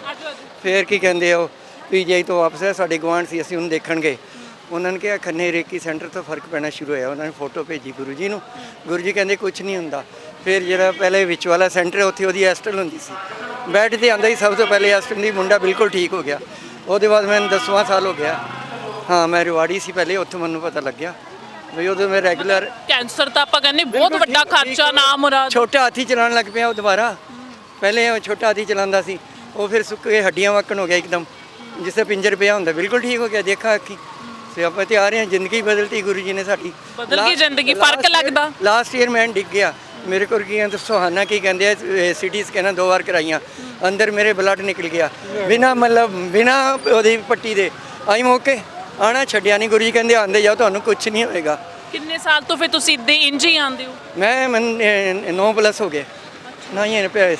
ਫੇਰ ਕੀ ਕਹਿੰਦੇ ਆ ਉਹ? ਪੀਜੀਆਈ ਤੋਂ ਵਾਪਸ ਹੈ ਸਾਡੇ ਗੁਆਂਢ ਸੀ ਅਸੀਂ ਉਹਨੂੰ ਦੇਖਣ ਗਏ। ਉਹਨਾਂ ਨੇ ਕਿਹਾ ਖੰਨੇ ਰੇਕੀ ਸੈਂਟਰ ਤੋਂ ਫ਼ਰਕ ਪੈਣਾ ਸ਼ੁਰੂ ਹੋਇਆ। ਉਹਨਾਂ ਨੇ ਫੋਟੋ ਭੇਜੀ ਗੁਰੂ ਜੀ ਨੂੰ। ਗੁਰੂ ਜੀ ਕਹਿੰਦੇ ਕੁਝ ਨਹੀਂ ਹੁੰਦਾ। ਫਿਰ ਜਿਹੜਾ ਪਹਿਲੇ ਵਿੱਚ ਵਾਲਾ ਸੈਂਟਰ ਉੱਥੇ ਉਹਦੀ ਐਸਟਲ ਹੁੰਦੀ ਸੀ। ਬੈੱਡ ਤੇ ਆਂਦਾ ਹੀ ਸਭ ਤੋਂ ਪਹਿਲੇ ਐਸਟਲ ਦੀ ਮੁੰਡਾ ਬਿਲਕੁਲ ਠੀਕ ਹੋ ਗਿਆ। ਉਹਦੇ ਬਾਅਦ ਮੈਨੂੰ 10ਵਾਂ ਸਾਲ ਹੋ ਗਿਆ। ਹਾਂ ਮੈਂ ਰਿਵਾੜੀ ਸੀ ਪਹਿਲੇ ਉੱਥੋਂ ਮੈਨੂੰ ਪਤਾ ਲੱਗਿਆ ਵੀ ਉਦੋਂ ਮੈਂ ਰੈਗੂਲਰ ਕੈਂਸਰ ਤਾਂ ਆਪਾਂ ਕਹਿੰਦੇ ਬਹੁਤ ਵੱਡਾ ਖਰਚਾ ਨਾ ਮੁਰਾਦ। ਛੋਟਾ ਹਾਥੀ ਚਲਾਉਣ ਲੱਗ ਪਿਆ ਉਹ ਦੁਬਾਰਾ। ਪਹਿਲੇ ਉਹ ਛੋਟਾ ਹਾਥੀ ਚਲਾਉਂਦਾ ਸੀ ਉਹ ਫਿਰ ਸੁੱਕ ਕੇ ਹੱਡੀਆਂ ਵਕਣ ਹੋ ਗਿਆ ਇੱਕਦਮ। ਜਿਸੇ ਪਿੰਜਰ ਪਿਆ ਹੁੰਦਾ ਬਿਲਕੁਲ ਠੀਕ ਹੋ ਗਿਆ ਦੇਖਾ ਅੱਖੀ। ਸੇ ਆਪਾਂ ਤੇ ਆ ਰਹੇ ਹਾਂ ਜ਼ਿੰਦਗੀ ਬਦਲਤੀ ਗੁਰੂ ਜੀ ਨੇ ਸਾਡੀ। ਬਦਲ ਗਈ ਜ਼ਿੰਦਗੀ, ਫ਼ਰਕ ਲੱਗਦਾ? ਲਾਸਟ ਈਅਰ ਮੈਂ ਡਿੱਗ ਗਿਆ। ਮੇਰੇ ਕੋਲ ਕੀ ਕਹਿੰਦੇ ਸੁਹਾਨਾ ਕੀ ਕਹਿੰਦੇ ਆ ਸਿਟੀ ਸਕੈਨਾਂ ਦੋ ਵਾਰ ਕਰਾਈਆਂ। ਅੰਦਰ ਮੇਰੇ ਬਲੱਡ ਨਿਕਲ ਗਿਆ। ਬਿਨਾ ਮਤਲਬ ਬਿਨਾ ਉਹਦੀ ਪੱਟੀ ਦੇ। ਆਈ ਮੌਕੇ ਆਣਾ ਛੱਡਿਆ ਨਹੀਂ ਗੁਰੂ ਜੀ ਕਹਿੰਦੇ ਆਂਦੇ ਜਾਓ ਤੁਹਾਨੂੰ ਕੁਝ ਨਹੀਂ ਹੋਏਗਾ। ਕਿੰਨੇ ਸਾਲ ਤੋਂ ਫਿਰ ਤੁਸੀਂ ਇੱਦਾਂ ਇੰਜ ਹੀ ਆਉਂਦੇ ਹੋ? ਮੈਂ ਮਨ 9 ਪਲੱਸ ਹੋ ਗਏ। ਨਾ ਹੀ ਰੁਪਏ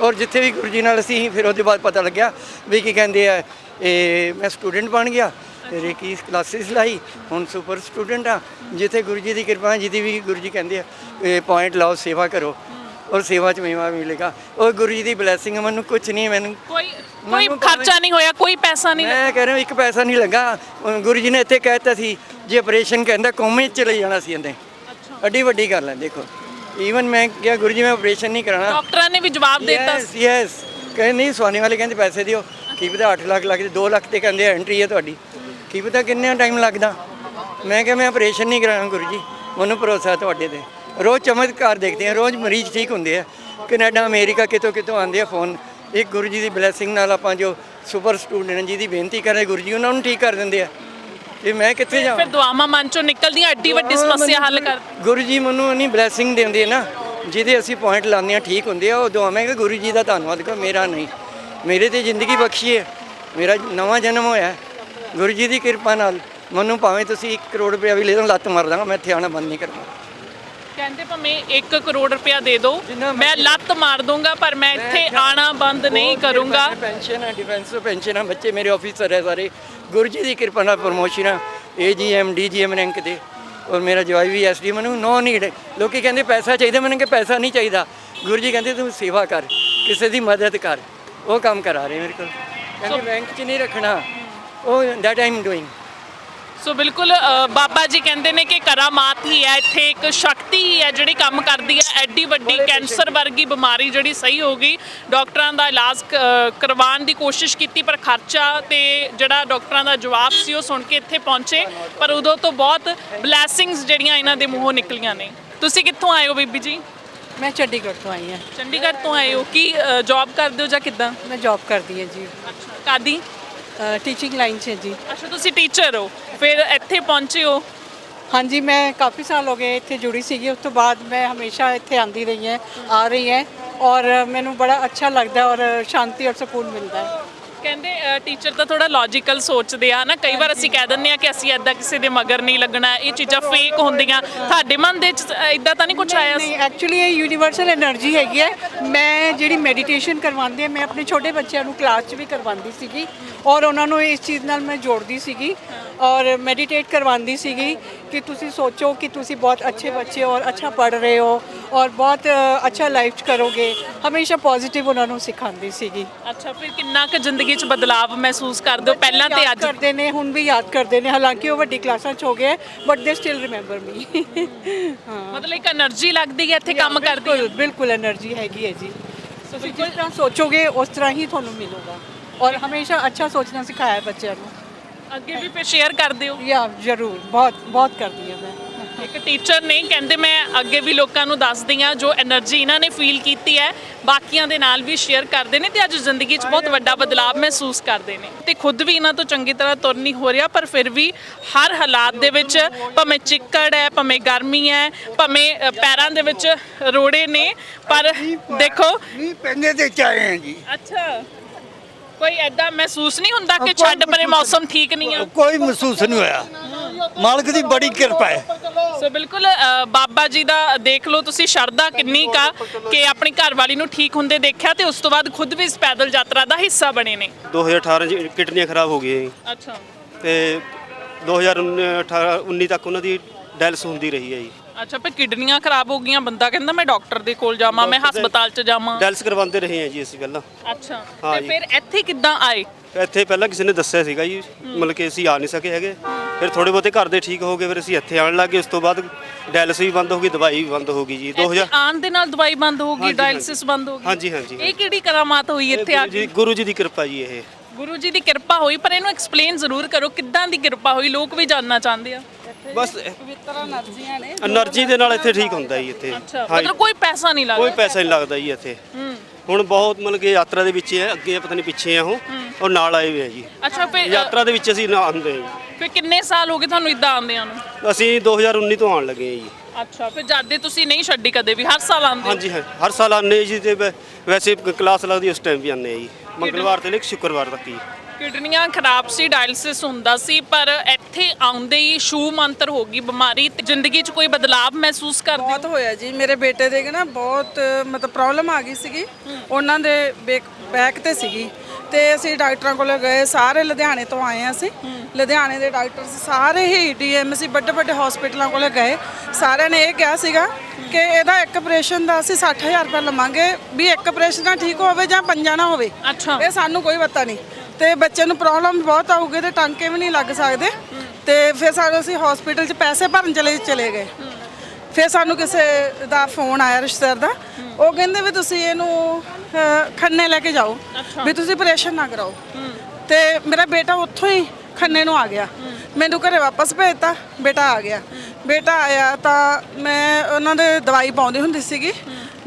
ਔਰ ਜਿੱਥੇ ਵੀ ਗੁਰੂ ਜੀ ਨਾਲ ਅਸੀਂ ਫਿਰ ਉਹਦੇ ਬਾਅਦ ਪਤਾ ਲੱਗਿਆ ਵੀ ਕੀ ਕਹਿੰਦੇ ਆ ਇਹ ਮੈਂ ਸਟੂਡੈਂਟ ਬਣ ਗਿਆ। ਇਹ ਕੀ ਕਲਾਸਿਸ ਲਾਈ? ਹੁਣ ਸੁਪਰ ਸਟੂਡੈਂਟ ਆ। ਜਿੱਥੇ ਗੁਰੂ ਜੀ ਦੀ ਕਿਰਪਾ ਜਿਹਦੀ ਵੀ ਗੁਰੂ ਜੀ ਕਹਿੰਦੇ ਆ ਇਹ ਪੁਆਇੰਟ ਲਾਓ ਸੇਵਾ ਕਰੋ। ਔਰ ਸੇਵਾ ਚ ਮੇਵਾ ਮਿਲੇਗਾ। ਔਰ ਗੁਰੂ ਜੀ ਦੀ ਬਲੇਸਿੰਗ ਮੈਨੂੰ ਕੁਝ ਨਹੀਂ ਮੈਨੂੰ ਕੋਈ ਕੋਈ ਖਰਚਾ ਨਹੀਂ ਹੋਇਆ ਕੋਈ ਪੈਸਾ ਨਹੀਂ ਮੈਂ ਕਹਿ ਰਿਹਾ ਇੱਕ ਪੈਸਾ ਨਹੀਂ ਲੱਗਾ। ਗੁਰੂ ਜੀ ਨੇ ਇੱਥੇ ਕਹਿਤਾ ਸੀ ਜੇ ਆਪਰੇਸ਼ਨ ਕਹਿੰਦਾ ਕੋਮੇ ਚ ਚਲੇ ਜਾਣਾ ਸੀ ਇਹਨੇ। ਅੱਡੀ ਵੱਡੀ ਗੱਲ ਹੈ ਦੇਖੋ। ਈਵਨ ਮੈਂ ਕਿਹਾ ਗੁਰੂ ਜੀ ਮੈਂ ਆਪਰੇਸ਼ਨ ਨਹੀਂ ਕਰਾਣਾ ਡਾਕਟਰਾਂ ਨੇ ਵੀ ਜਵਾਬ ਦਿੱਤਾ ਯੈਸ ਯੈਸ ਕਹਿੰਦੇ ਨਹੀਂ ਸਵਾਨੀ ਵਾਲੇ ਕਹਿੰਦੇ ਪੈਸੇ ਦਿਓ। ਕੀ ਪਤਾ 8 ਲੱਖ ਲੱਗ 2 ਲੱਖ ਤੇ ਕਹਿੰਦੇ ਐਂਟਰੀ ਹੈ ਤੁਹਾਡੀ। ਕੀ ਪਤਾ ਕਿੰਨਾ ਟਾਈਮ ਲੱਗਦਾ। ਮੈਂ ਕਿਹਾ ਮੈਂ ਆਪਰੇਸ਼ਨ ਨਹੀਂ ਕਰਾਣਾ ਗੁਰੂ ਜੀ। ਮੈਨੂੰ ਭਰੋਸਾ ਤੁਹਾਡੇ ਤੇ। ਰੋਜ਼ ਚਮਤਕਾਰ ਦੇਖਦੇ ਹਾਂ ਰੋਜ਼ ਮਰੀਜ਼ ਠੀਕ ਹੁੰਦੇ ਆ। ਕੈਨੇਡਾ ਅਮਰੀਕਾ ਕਿਤੋਂ ਕਿਤੋਂ ਆਉਂਦੇ ਆ ਫੋਨ ਇੱਕ ਗੁਰੂ ਜੀ ਦੀ ਬਲੇਸਿੰਗ ਨਾਲ ਆਪਾਂ ਜੋ ਸੁਪਰ ਸਟੂਡੈਂਟ ਜਿਹਦੀ ਬੇਨਤੀ ਕਰੇ ਗੁਰੂ ਜੀ ਉਹਨਾਂ ਨੂੰ ਠੀਕ ਕਰ ਦਿੰਦੇ ਆ। ਤੇ ਮੈਂ ਕਿੱਥੇ ਜਾਵਾਂ? ਫਿਰ ਦੁਆਵਾਂ ਮਨ ਚੋਂ ਨਿਕਲਦੀਆਂ ਐਡੀ ਵੱਡੀ ਸਮੱਸਿਆ ਹੱਲ ਕਰ ਗੁਰੂ ਜੀ ਮੈਨੂੰ ਨਹੀਂ ਬਲੇਸਿੰਗ ਦਿੰਦੇ ਨਾ ਜਿਹਦੇ ਅਸੀਂ ਪੁਆਇੰਟ ਲਾਉਂਦੇ ਆ ਠੀਕ ਹੁੰਦੇ ਆ। ਉਹ ਦੁਆ ਮੈਂ ਕਿ ਗੁਰੂ ਜੀ ਦਾ ਧੰਨਵਾਦ ਕਰੋ ਮੇਰਾ ਨਹੀਂ। ਮੇਰੇ ਤੇ ਜ਼ਿੰਦਗੀ ਬਖਸ਼ੀ ਹੈ। ਮੇਰਾ ਨਵਾਂ ਜਨਮ ਹੋਇਆ। ਗੁਰੂ ਜੀ ਦੀ ਕਿਰਪਾ ਨਾਲ ਮੈਨੂੰ ਭਾਵੇਂ ਤੁਸੀਂ 1 ਕਰੋੜ ਰੁਪਇਆ ਵੀ ਲੈ ਲਓ ਲੱਤ ਮਾਰ ਦਾਂਗਾ ਮੈਂ ਇੱਥੇ ਆਉਣਾ ਬੰਦ ਨਹੀਂ ਕਰਨਾ। ਕਹਿੰਦੇ ਭਾਵੇਂ 1 ਕਰੋੜ ਰੁਪਇਆ ਦੇ ਦਿਓ ਮੈਂ ਲੱਤ ਮਾਰ ਦੂੰਗਾ ਪਰ ਮੈਂ ਇੱਥੇ ਆਣਾ ਬੰਦ ਨਹੀਂ ਕਰੂੰਗਾ। ਪੈਨਸ਼ਨ ਹੈ ਡਿਫੈਂਸ ਪੈਨਸ਼ਨ ਹੈ ਬੱਚੇ ਮੇਰੇ ਆਫੀਸਰ ਹੈ ਸਾਰੇ। ਗੁਰੂ ਜੀ ਦੀ ਕਿਰਪਾ ਨਾਲ ਪ੍ਰਮੋਸ਼ਨ ਹੈ ਏਜੀਐਮ ਡੀਜੀਐਮ ਰੈਂਕ ਤੇ ਔਰ ਮੇਰਾ ਜਵਾਈ ਵੀ ਐਸਡੀ ਮੈਨੂੰ ਨੋ ਨੀਡ ਲੋਕੀ ਕਹਿੰਦੇ ਪੈਸਾ ਚਾਹੀਦਾ ਮੈਨੂੰ ਕਿ ਪੈਸਾ ਨਹੀਂ ਚਾਹੀਦਾ। ਗੁਰੂ ਜੀ ਕਹਿੰਦੇ ਤੂੰ ਸੇਵਾ ਕਰ ਕਿਸੇ ਦੀ ਮਦਦ ਕਰ। ਉਹ ਕੰਮ ਕਰਾ ਰਹੇ ਮੇਰੇ ਕੋਲ। ਕਹਿੰਦੇ ਬੈਂਕ 'ਚ ਨਹੀਂ ਰੱਖਣਾ। ਉਹ that I am doing so ਬਿਲਕੁਲ ਅ, ਬਾਬਾ ਜੀ ਕਹਿੰਦੇ ਨੇ ਕਿ ਕਰਾਮਾਤ ਹੀ ਹੈ ਇੱਥੇ ਇੱਕ ਸ਼ਕਤੀ ਹੀ ਹੈ ਜਿਹੜੀ ਕੰਮ ਕਰਦੀ ਹੈ ਐਡੀ ਵੱਡੀ ਕੈਂਸਰ ਵਰਗੀ ਬਿਮਾਰੀ ਜਿਹੜੀ ਸਹੀ ਹੋ ਗਈ। ਡਾਕਟਰਾਂ ਦਾ ਇਲਾਜ ਕ- ਕਰਵਾਉਣ ਦੀ ਕੋਸ਼ਿਸ਼ ਕੀਤੀ ਪਰ ਖਰਚਾ ਤੇ ਜਿਹੜਾ ਡਾਕਟਰਾਂ ਦਾ ਜਵਾਬ ਸੀ ਉਹ ਸੁਣ ਕੇ ਇੱਥੇ ਪਹੁੰਚੇ। ਪਰ ਉਦੋਂ ਤੋਂ ਬਹੁਤ ਬਲੇਸਿੰਗਸ ਜਿਹੜੀਆਂ ਇਹਨਾਂ ਦੇ ਮੂੰਹੋਂ ਨਿਕਲੀਆਂ ਨੇ। ਤੁਸੀਂ ਕਿੱਥੋਂ ਆਏ ਹੋ ਬੀਬੀ ਜੀ? ਮੈਂ ਚੰਡੀਗੜ੍ਹ ਤੋਂ ਆਈ ਹਾਂ। ਚੰਡੀਗੜ੍ਹ ਤੋਂ ਆਏ ਹੋ। ਕੀ ਜੌਬ ਕਰਦੇ ਹੋ ਜਾਂ ਕਿੱਦਾਂ? ਮੈਂ ਜੌਬ ਕਰਦੀ ਹਾਂ ਜੀ। ਅੱਛਾ ਕਾਦੀ? ਟੀਚਿੰਗ ਲਾਈਨ 'ਚ ਹੈ ਜੀ। ਅੱਛਾ ਤੁਸੀਂ ਟੀਚਰ ਹੋ। ਫਿਰ ਇੱਥੇ ਪਹੁੰਚੇ ਹੋ? ਹਾਂਜੀ ਮੈਂ ਕਾਫੀ ਸਾਲ ਹੋ ਗਏ ਇੱਥੇ ਜੁੜੀ ਸੀਗੀ। ਉਸ ਤੋਂ ਬਾਅਦ ਮੈਂ ਹਮੇਸ਼ਾ ਇੱਥੇ ਆਂਦੀ ਰਹੀ ਹਾਂ ਆ ਰਹੀ ਹਾਂ ਔਰ ਮੈਨੂੰ ਬੜਾ ਅੱਛਾ ਲੱਗਦਾ ਔਰ ਸ਼ਾਂਤੀ ਔਰ ਸਕੂਨ ਮਿਲਦਾ ਹੈ। ਕਹਿੰਦੇ ਟੀਚਰ ਤਾਂ ਥੋੜਾ ਲੌਜੀਕਲ ਸੋਚਦੇ ਆ ਨਾ। ਕਈ ਵਾਰ ਅਸੀਂ ਕਹਿ ਦਿੰਦੇ ਆ ਕਿ ਅਸੀਂ ਐਦਾਂ ਕਿਸੇ ਦੇ ਮਗਰ ਨਹੀਂ ਲੱਗਣਾ ਇਹ ਚੀਜ਼ਾਂ ਫੇਕ ਹੁੰਦੀਆਂ। ਤੁਹਾਡੇ ਮਨ ਦੇ 'ਚ ਐਦਾਂ ਤਾਂ ਨਹੀਂ ਕੁਝ ਆਇਆ ਨਹੀਂ ਐਕਚੁਅਲੀ ਇਹ ਯੂਨੀਵਰਸਲ એનર્ਜੀ ਹੈਗੀ ਹੈ। ਮੈਂ ਜਿਹੜੀ ਮੈਡੀਟੇਸ਼ਨ ਕਰਵਾਉਂਦੀ ਆ ਮੈਂ ਆਪਣੇ ਛੋਟੇ ਬੱਚਿਆਂ ਨੂੰ ਕਲਾਸ 'ਚ ਵੀ ਕਰਵਾਉਂਦੀ ਸੀਗੀ। ਔਰ ਉਹਨਾਂ ਨੂੰ ਇਸ ਚੀਜ਼ ਨਾਲ ਮੈਂ ਜੋੜਦੀ ਸੀਗੀ ਔਰ ਮੈਡੀਟੇਟ ਕਰਵਾਉਂਦੀ ਸੀਗੀ ਕਿ ਤੁਸੀਂ ਸੋਚੋ ਕਿ ਤੁਸੀਂ ਬਹੁਤ ਅੱਛੇ ਬੱਚੇ ਔਰ ਅੱਛਾ ਪੜ ਰਹੇ ਹੋ ਔਰ ਬਹੁਤ ਅੱਛਾ ਲਾਈਫ ਚ ਕਰੋਗੇ। ਹਮੇਸ਼ਾ ਪੋਜ਼ਿਟਿਵ ਉਹਨਾਂ ਨੂੰ ਸਿਖਾਉਂਦੀ ਸੀਗੀ। ਅੱਛਾ ਫਿਰ ਕਿੰਨਾ ਕੁ ਜ਼ਿੰਦਗੀ 'ਚ ਬਦਲਾਅ ਮਹਿਸੂਸ ਕਰਦੇ ਹੋ ਪਹਿਲਾਂ ਤੇ ਅੱਜ? ਕਰਦੇ ਨੇ ਹੁਣ ਵੀ ਯਾਦ ਕਰਦੇ ਨੇ। ਹਾਲਾਂਕਿ ਉਹ ਵੱਡੀ ਕਲਾਸਾਂ 'ਚ ਹੋ ਗਏ ਬਟ ਦੇ ਸਟਿਲ ਰਿਮੈਂਬਰ ਮੀ ਹਾਂ। ਮਤਲਬ ਇੱਕ એનર્ਜੀ ਲੱਗਦੀ ਹੈ ਇੱਥੇ ਕੰਮ ਕਰਦੇ ਬਿਲਕੁਲ ਬਿਲਕੁਲ એનર્ਜੀ ਹੈਗੀ ਹੈ ਜੀ। ਤੁਸੀਂ ਜਿਸ ਤਰ੍ਹਾਂ ਸੋਚੋਗੇ ਉਸ ਤਰ੍ਹਾਂ ਹੀ ਤੁਹਾਨੂੰ ਮਿਲੇਗਾ। ਔਰ ਹਮੇਸ਼ਾ ਅੱਛਾ ਸੋਚਣਾ ਸਿਖਾਇਆ ਬੱਚਿਆਂ ਨੂੰ। ਅੱਗੇ ਵੀ ਫਿਰ ਸ਼ੇਅਰ ਕਰ ਦਿਓ। ਯਾ ਜ਼ਰੂਰ। ਬਹੁਤ ਬਹੁਤ ਕਰਦੀ ਹਾਂ ਮੈਂ। ਇੱਕ ਟੀਚਰ ਨੇ ਕਹਿੰਦੇ ਮੈਂ ਅੱਗੇ ਵੀ ਲੋਕਾਂ ਨੂੰ ਦੱਸਦੀ ਆ ਜੋ એનર્ਜੀ ਇਹਨਾਂ ਨੇ ਫੀਲ ਕੀਤੀ ਹੈ ਬਾਕੀਆਂ ਦੇ ਨਾਲ ਵੀ ਸ਼ੇਅਰ ਕਰਦੇ ਨੇ ਤੇ ਅੱਜ ਜ਼ਿੰਦਗੀ 'ਚ ਬਹੁਤ ਵੱਡਾ ਬਦਲਾਅ ਮਹਿਸੂਸ ਕਰਦੇ ਨੇ। ਤੇ ਖੁਦ ਵੀ ਇਹਨਾਂ ਤੋਂ ਚੰਗੀ ਤਰ੍ਹਾਂ ਤੁਰ ਨਹੀਂ ਹੋ ਰਿਹਾ ਪਰ ਫਿਰ ਵੀ ਹਰ ਹਾਲਾਤ ਦੇ ਵਿੱਚ ਭਾਵੇਂ ਚਿੱਕੜ ਹੈ ਭਾਵੇਂ ਗਰਮੀ ਹੈ ਭਾਵੇਂ ਪੈਰਾਂ ਦੇ ਵਿੱਚ ਰੋੜੇ ਨੇ ਪਰ ਦੇਖੋ ਮੀਂਹ ਪੈਂਦੇ ਤੇ ਚਾਏ ਜੀ। ਅੱਛਾ। ਕੋਈ ਐਦਾਂ ਮਹਿਸੂਸ ਨਹੀਂ ਹੁੰਦਾ ਕਿ ਛੱਡ ਪਰੇ ਮੌਸਮ ਠੀਕ ਨਹੀਂ ਆ? ਕੋਈ ਮਹਿਸੂਸ ਨਹੀਂ ਹੋਇਆ। ਮਾਲਕ ਦੀ ਬੜੀ ਕਿਰਪਾ ਹੈ। ਸੋ ਬਿਲਕੁਲ ਅ, ਬਾਬਾ ਜੀ ਦਾ ਦੇਖ ਲਓ ਤੁਸੀਂ ਸ਼ਰਧਾ ਕਿੰਨੀ ਕਾ ਕਿ ਆਪਣੀ ਘਰਵਾਲੀ ਨੂੰ ਠੀਕ ਹੁੰਦੇ ਦੇਖਿਆ ਤੇ ਉਸ ਤੋਂ ਬਾਅਦ ਖੁਦ ਵੀ ਇਸ ਪੈਦਲ ਯਾਤਰਾ ਦਾ ਹਿੱਸਾ ਬਣੇ ਨੇ। 2018 ਚ ਕਿਡਨੀਆਂ ਖਰਾਬ ਹੋ ਗਈਆਂ ਜੀ। ਅੱਛਾ। ਤੇ 2019 ਤੱਕ ਉਹਨਾਂ ਦੀ ਡਾਇਲਸ ਹੁੰਦੀ ਰਹੀ ਹੈ ਜੀ। ਅੱਛਾ ਪਰ ਕਿਡਨੀਆਂ ਖਰਾਬ ਹੋ ਗਈਆਂ ਬੰਦਾ ਕਹਿੰਦਾ ਮੈਂ ਡਾਕਟਰ ਦੇ ਕੋਲ ਜਾਵਾਂ ਮੈਂ ਹਸਪਤਾਲ 'ਚ ਜਾਵਾਂ। ਡਾਇਲਸ ਕਰਵਾਉਂਦੇ ਰਹੇ ਹਾਂ ਜੀ ਅਸੀਂ ਪਹਿਲਾਂ। ਅੱਛਾ ਹਾਂ ਤੇ ਜੀ। ਫਿਰ ਇੱਥੇ ਕਿੱਦਾਂ ਆਏ? ਇੱਥੇ ਪਹਿਲਾਂ ਕਿਸੇ ਨੇ ਦੱਸਿਆ ਸੀਗਾ ਜੀ ਮਤਲਬ ਕਿ ਅਸੀਂ ਆ ਨਹੀਂ ਸਕੇ ਹੈਗੇ। ਫਿਰ ਥੋੜੇ ਬਹੁਤੇ ਘਰ ਦੇ ਠੀਕ ਹੋ ਗਏ ਫਿਰ ਅਸੀਂ ਇੱਥੇ ਆਉਣ ਲੱਗੇ ਉਸ ਤੋਂ ਬਾਅਦ ਡਾਇਲਸ ਵੀ ਬੰਦ ਹੋ ਗਈ ਦਵਾਈ ਵੀ ਬੰਦ ਹੋ ਗਈ ਜੀ। 2000 ਇੱਥੇ ਆਉਣ ਦੇ ਨਾਲ ਦਵਾਈ ਬੰਦ ਹੋ ਗਈ ਹਾਂਜੀ, ਡਾਇਲਿਸਿਸ ਬੰਦ ਹੋ ਗਈ। ਹਾਂਜੀ ਹਾਂਜੀ ਇਹ ਕਿਹੜੀ ਕਰਾਮਾਤ ਹੋਈ ਇੱਥੇ ਆ ਗੁਰੂ ਜੀ ਗੁਰੂ ਜੀ ਦੀ ਕਿਰਪਾ ਜੀ ਇਹ। ਗੁਰੂ ਜੀ ਦੀ ਕਿਰਪਾ ਹੋਈ ਪਰ ਇਹਨੂੰ ਐਕਸਪਲੇਨ ਜ਼ਰੂਰ ਕਰੋ ਕਿੱਦਾਂ ਦੀ ਕਿਰਪਾ ਹੋਈ? ਲੋਕ ਵੀ ਜਾਨਣਾ ਚਾਹੁੰਦੇ ਆ। ਬਸ ਪਵਿੱਤਰ ਦੇ ਨਾਲ ਇੱਥੇ ਠੀਕ ਹੁੰਦਾ ਜੀ ਇੱਥੇ। ਅੱਛਾ ਮਤਲਬ ਕੋਈ ਪੈਸਾ ਨਹੀਂ ਕੋਈ ਪੈਸਾ ਨਹੀਂ ਲੱਗਦਾ ਜੀ ਇੱਥੇ। ਹੁਣ ਬਹੁਤ ਮਤਲਬ ਕਿ ਯਾਤਰਾ ਦੇ ਵਿੱਚ ਹੈ ਅੱਗੇ ਪਤਾ ਨਹੀਂ ਪਿੱਛੇ ਆ ਉਹ ਔਰ ਨਾਲ ਆਏ ਹੋਏ ਆ ਜੀ। ਅੱਛਾ ਫਿਰ ਯਾਤਰਾ ਦੇ ਵਿੱਚ ਅਸੀਂ ਨਾ ਆਉਂਦੇ ਹਾਂ ਜੀ। ਕਿੰਨੇ ਸਾਲ ਹੋ ਗਏ ਤੁਹਾਨੂੰ ਇਦਾਂ ਆਉਂਦਿਆਂ ਨੂੰ? ਅਸੀਂ 2019 ਤੋਂ ਆਉਣ ਲੱਗੇ ਹਾਂ ਜੀ। ਅੱਛਾ ਫਿਰ ਜਾਂਦੇ ਤੁਸੀਂ ਨਹੀਂ ਛੱਡੀ ਕਦੇ ਵੀ ਹਰ ਸਾਲ ਆਉਂਦੇ ਹੋ? ਹਾਂਜੀ ਹਾਂ ਹਰ ਸਾਲ ਆਉਂਦੇ ਜੀ ਤੇ ਵੈਸੇ ਕਲਾਸ ਲੱਗਦੀ ਉਸ ਟਾਈਮ ਵੀ ਆਉਂਦੇ ਹਾਂ ਜੀ। ਮੰਗਲਵਾਰ ਤੇ ਲੈ ਕੇ ਸ਼ੁੱਕਰਵਾਰ ਤੱਕ ਜੀ। ਕਿਡਨੀਆਂ ਖਰਾਬ ਸੀ ਡਾਇਲਿਸਿਸ ਹੁੰਦਾ ਸੀ ਪਰ ਇੱਥੇ ਆਉਂਦੇ ਹੀ ਸ਼ੂ ਮੰਤਰ ਹੋ ਗਈ ਬਿਮਾਰੀ ਤੇ ਜ਼ਿੰਦਗੀ 'ਚ ਕੋਈ ਬਦਲਾਅ ਮਹਿਸੂਸ ਕਰਦੇ ਹੋ? ਬਹੁਤ ਹੋਇਆ ਜੀ। ਮੇਰੇ ਬੇਟੇ ਦੇ ਨਾ ਬਹੁਤ ਮਤਲਬ ਪ੍ਰੋਬਲਮ ਆ ਗਈ ਸੀਗੀ। ਉਹਨਾਂ ਦੇ ਬੈਕ ਤੇ ਸੀਗੀ। ਤੇ ਅਸੀਂ ਡਾਕਟਰਾਂ ਕੋਲ ਗਏ ਸਾਰੇ ਲੁਧਿਆਣੇ ਤੋਂ ਆਏ ਹਾਂ ਅਸੀਂ। ਲੁਧਿਆਣੇ ਦੇ ਡਾਕਟਰ ਸਾਰੇ ਹੀ ਡੀਐਮਸੀ ਵੱਡੇ ਵੱਡੇ ਹਸਪੀਟਲਾਂ ਕੋਲ ਗਏ। ਸਾਰਿਆਂ ਨੇ ਇਹ ਕਿਹਾ ਸੀਗਾ ਕਿ ਇਹਦਾ ਇੱਕ ਆਪਰੇਸ਼ਨ ਦਾ ਅਸੀਂ 60000 ਰੁਪਏ ਲਵਾਂਗੇ ਵੀ ਇੱਕ ਆਪਰੇਸ਼ਨ ਨਾਲ ਠੀਕ ਹੋਵੇ ਜਾਂ ਪੰਜਾ ਨਾ ਹੋਵੇ। ਅੱਛਾ। ਇਹ ਸਾਨੂੰ ਕੋਈ ਪਤਾ ਨਹੀਂ। ਤੇ ਬੱਚੇ ਨੂੰ ਪ੍ਰੋਬਲਮ ਬਹੁਤ ਆਊਗੀ ਤੇ ਟਾਂਕੇ ਵੀ ਨਹੀਂ ਲੱਗ ਸਕਦੇ। ਤੇ ਫਿਰ ਸਾਨੂੰ ਅਸੀਂ ਹਸਪੀਟਲ 'ਚ ਪੈਸੇ ਭਰਨ ਚਲੇ ਚਲੇ ਗਏ। ਫਿਰ ਸਾਨੂੰ ਕਿਸੇ ਦਾ ਫੋਨ ਆਇਆ ਰਿਸ਼ਤੇਦਾਰ ਦਾ। ਉਹ ਕਹਿੰਦੇ ਵੀ ਤੁਸੀਂ ਇਹਨੂੰ ਅਹ, ਖੰਨੇ ਲੈ ਕੇ ਜਾਓ। ਵੀ ਤੁਸੀਂ ਆਪਰੇਸ਼ਨ ਨਾ ਕਰਾਓ। ਤੇ ਮੇਰਾ ਬੇਟਾ ਉੱਥੋਂ ਹੀ ਖੰਨੇ ਨੂੰ ਆ ਗਿਆ। ਮੈਨੂੰ ਘਰੇ ਵਾਪਸ ਭੇਜਤਾ ਬੇਟਾ ਆ ਗਿਆ। ਬੇਟਾ ਆਇਆ ਤਾਂ ਮੈਂ ਉਹਨਾਂ ਦੇ ਦਵਾਈ ਪਾਉਂਦੀ ਹੁੰਦੀ ਸੀਗੀ।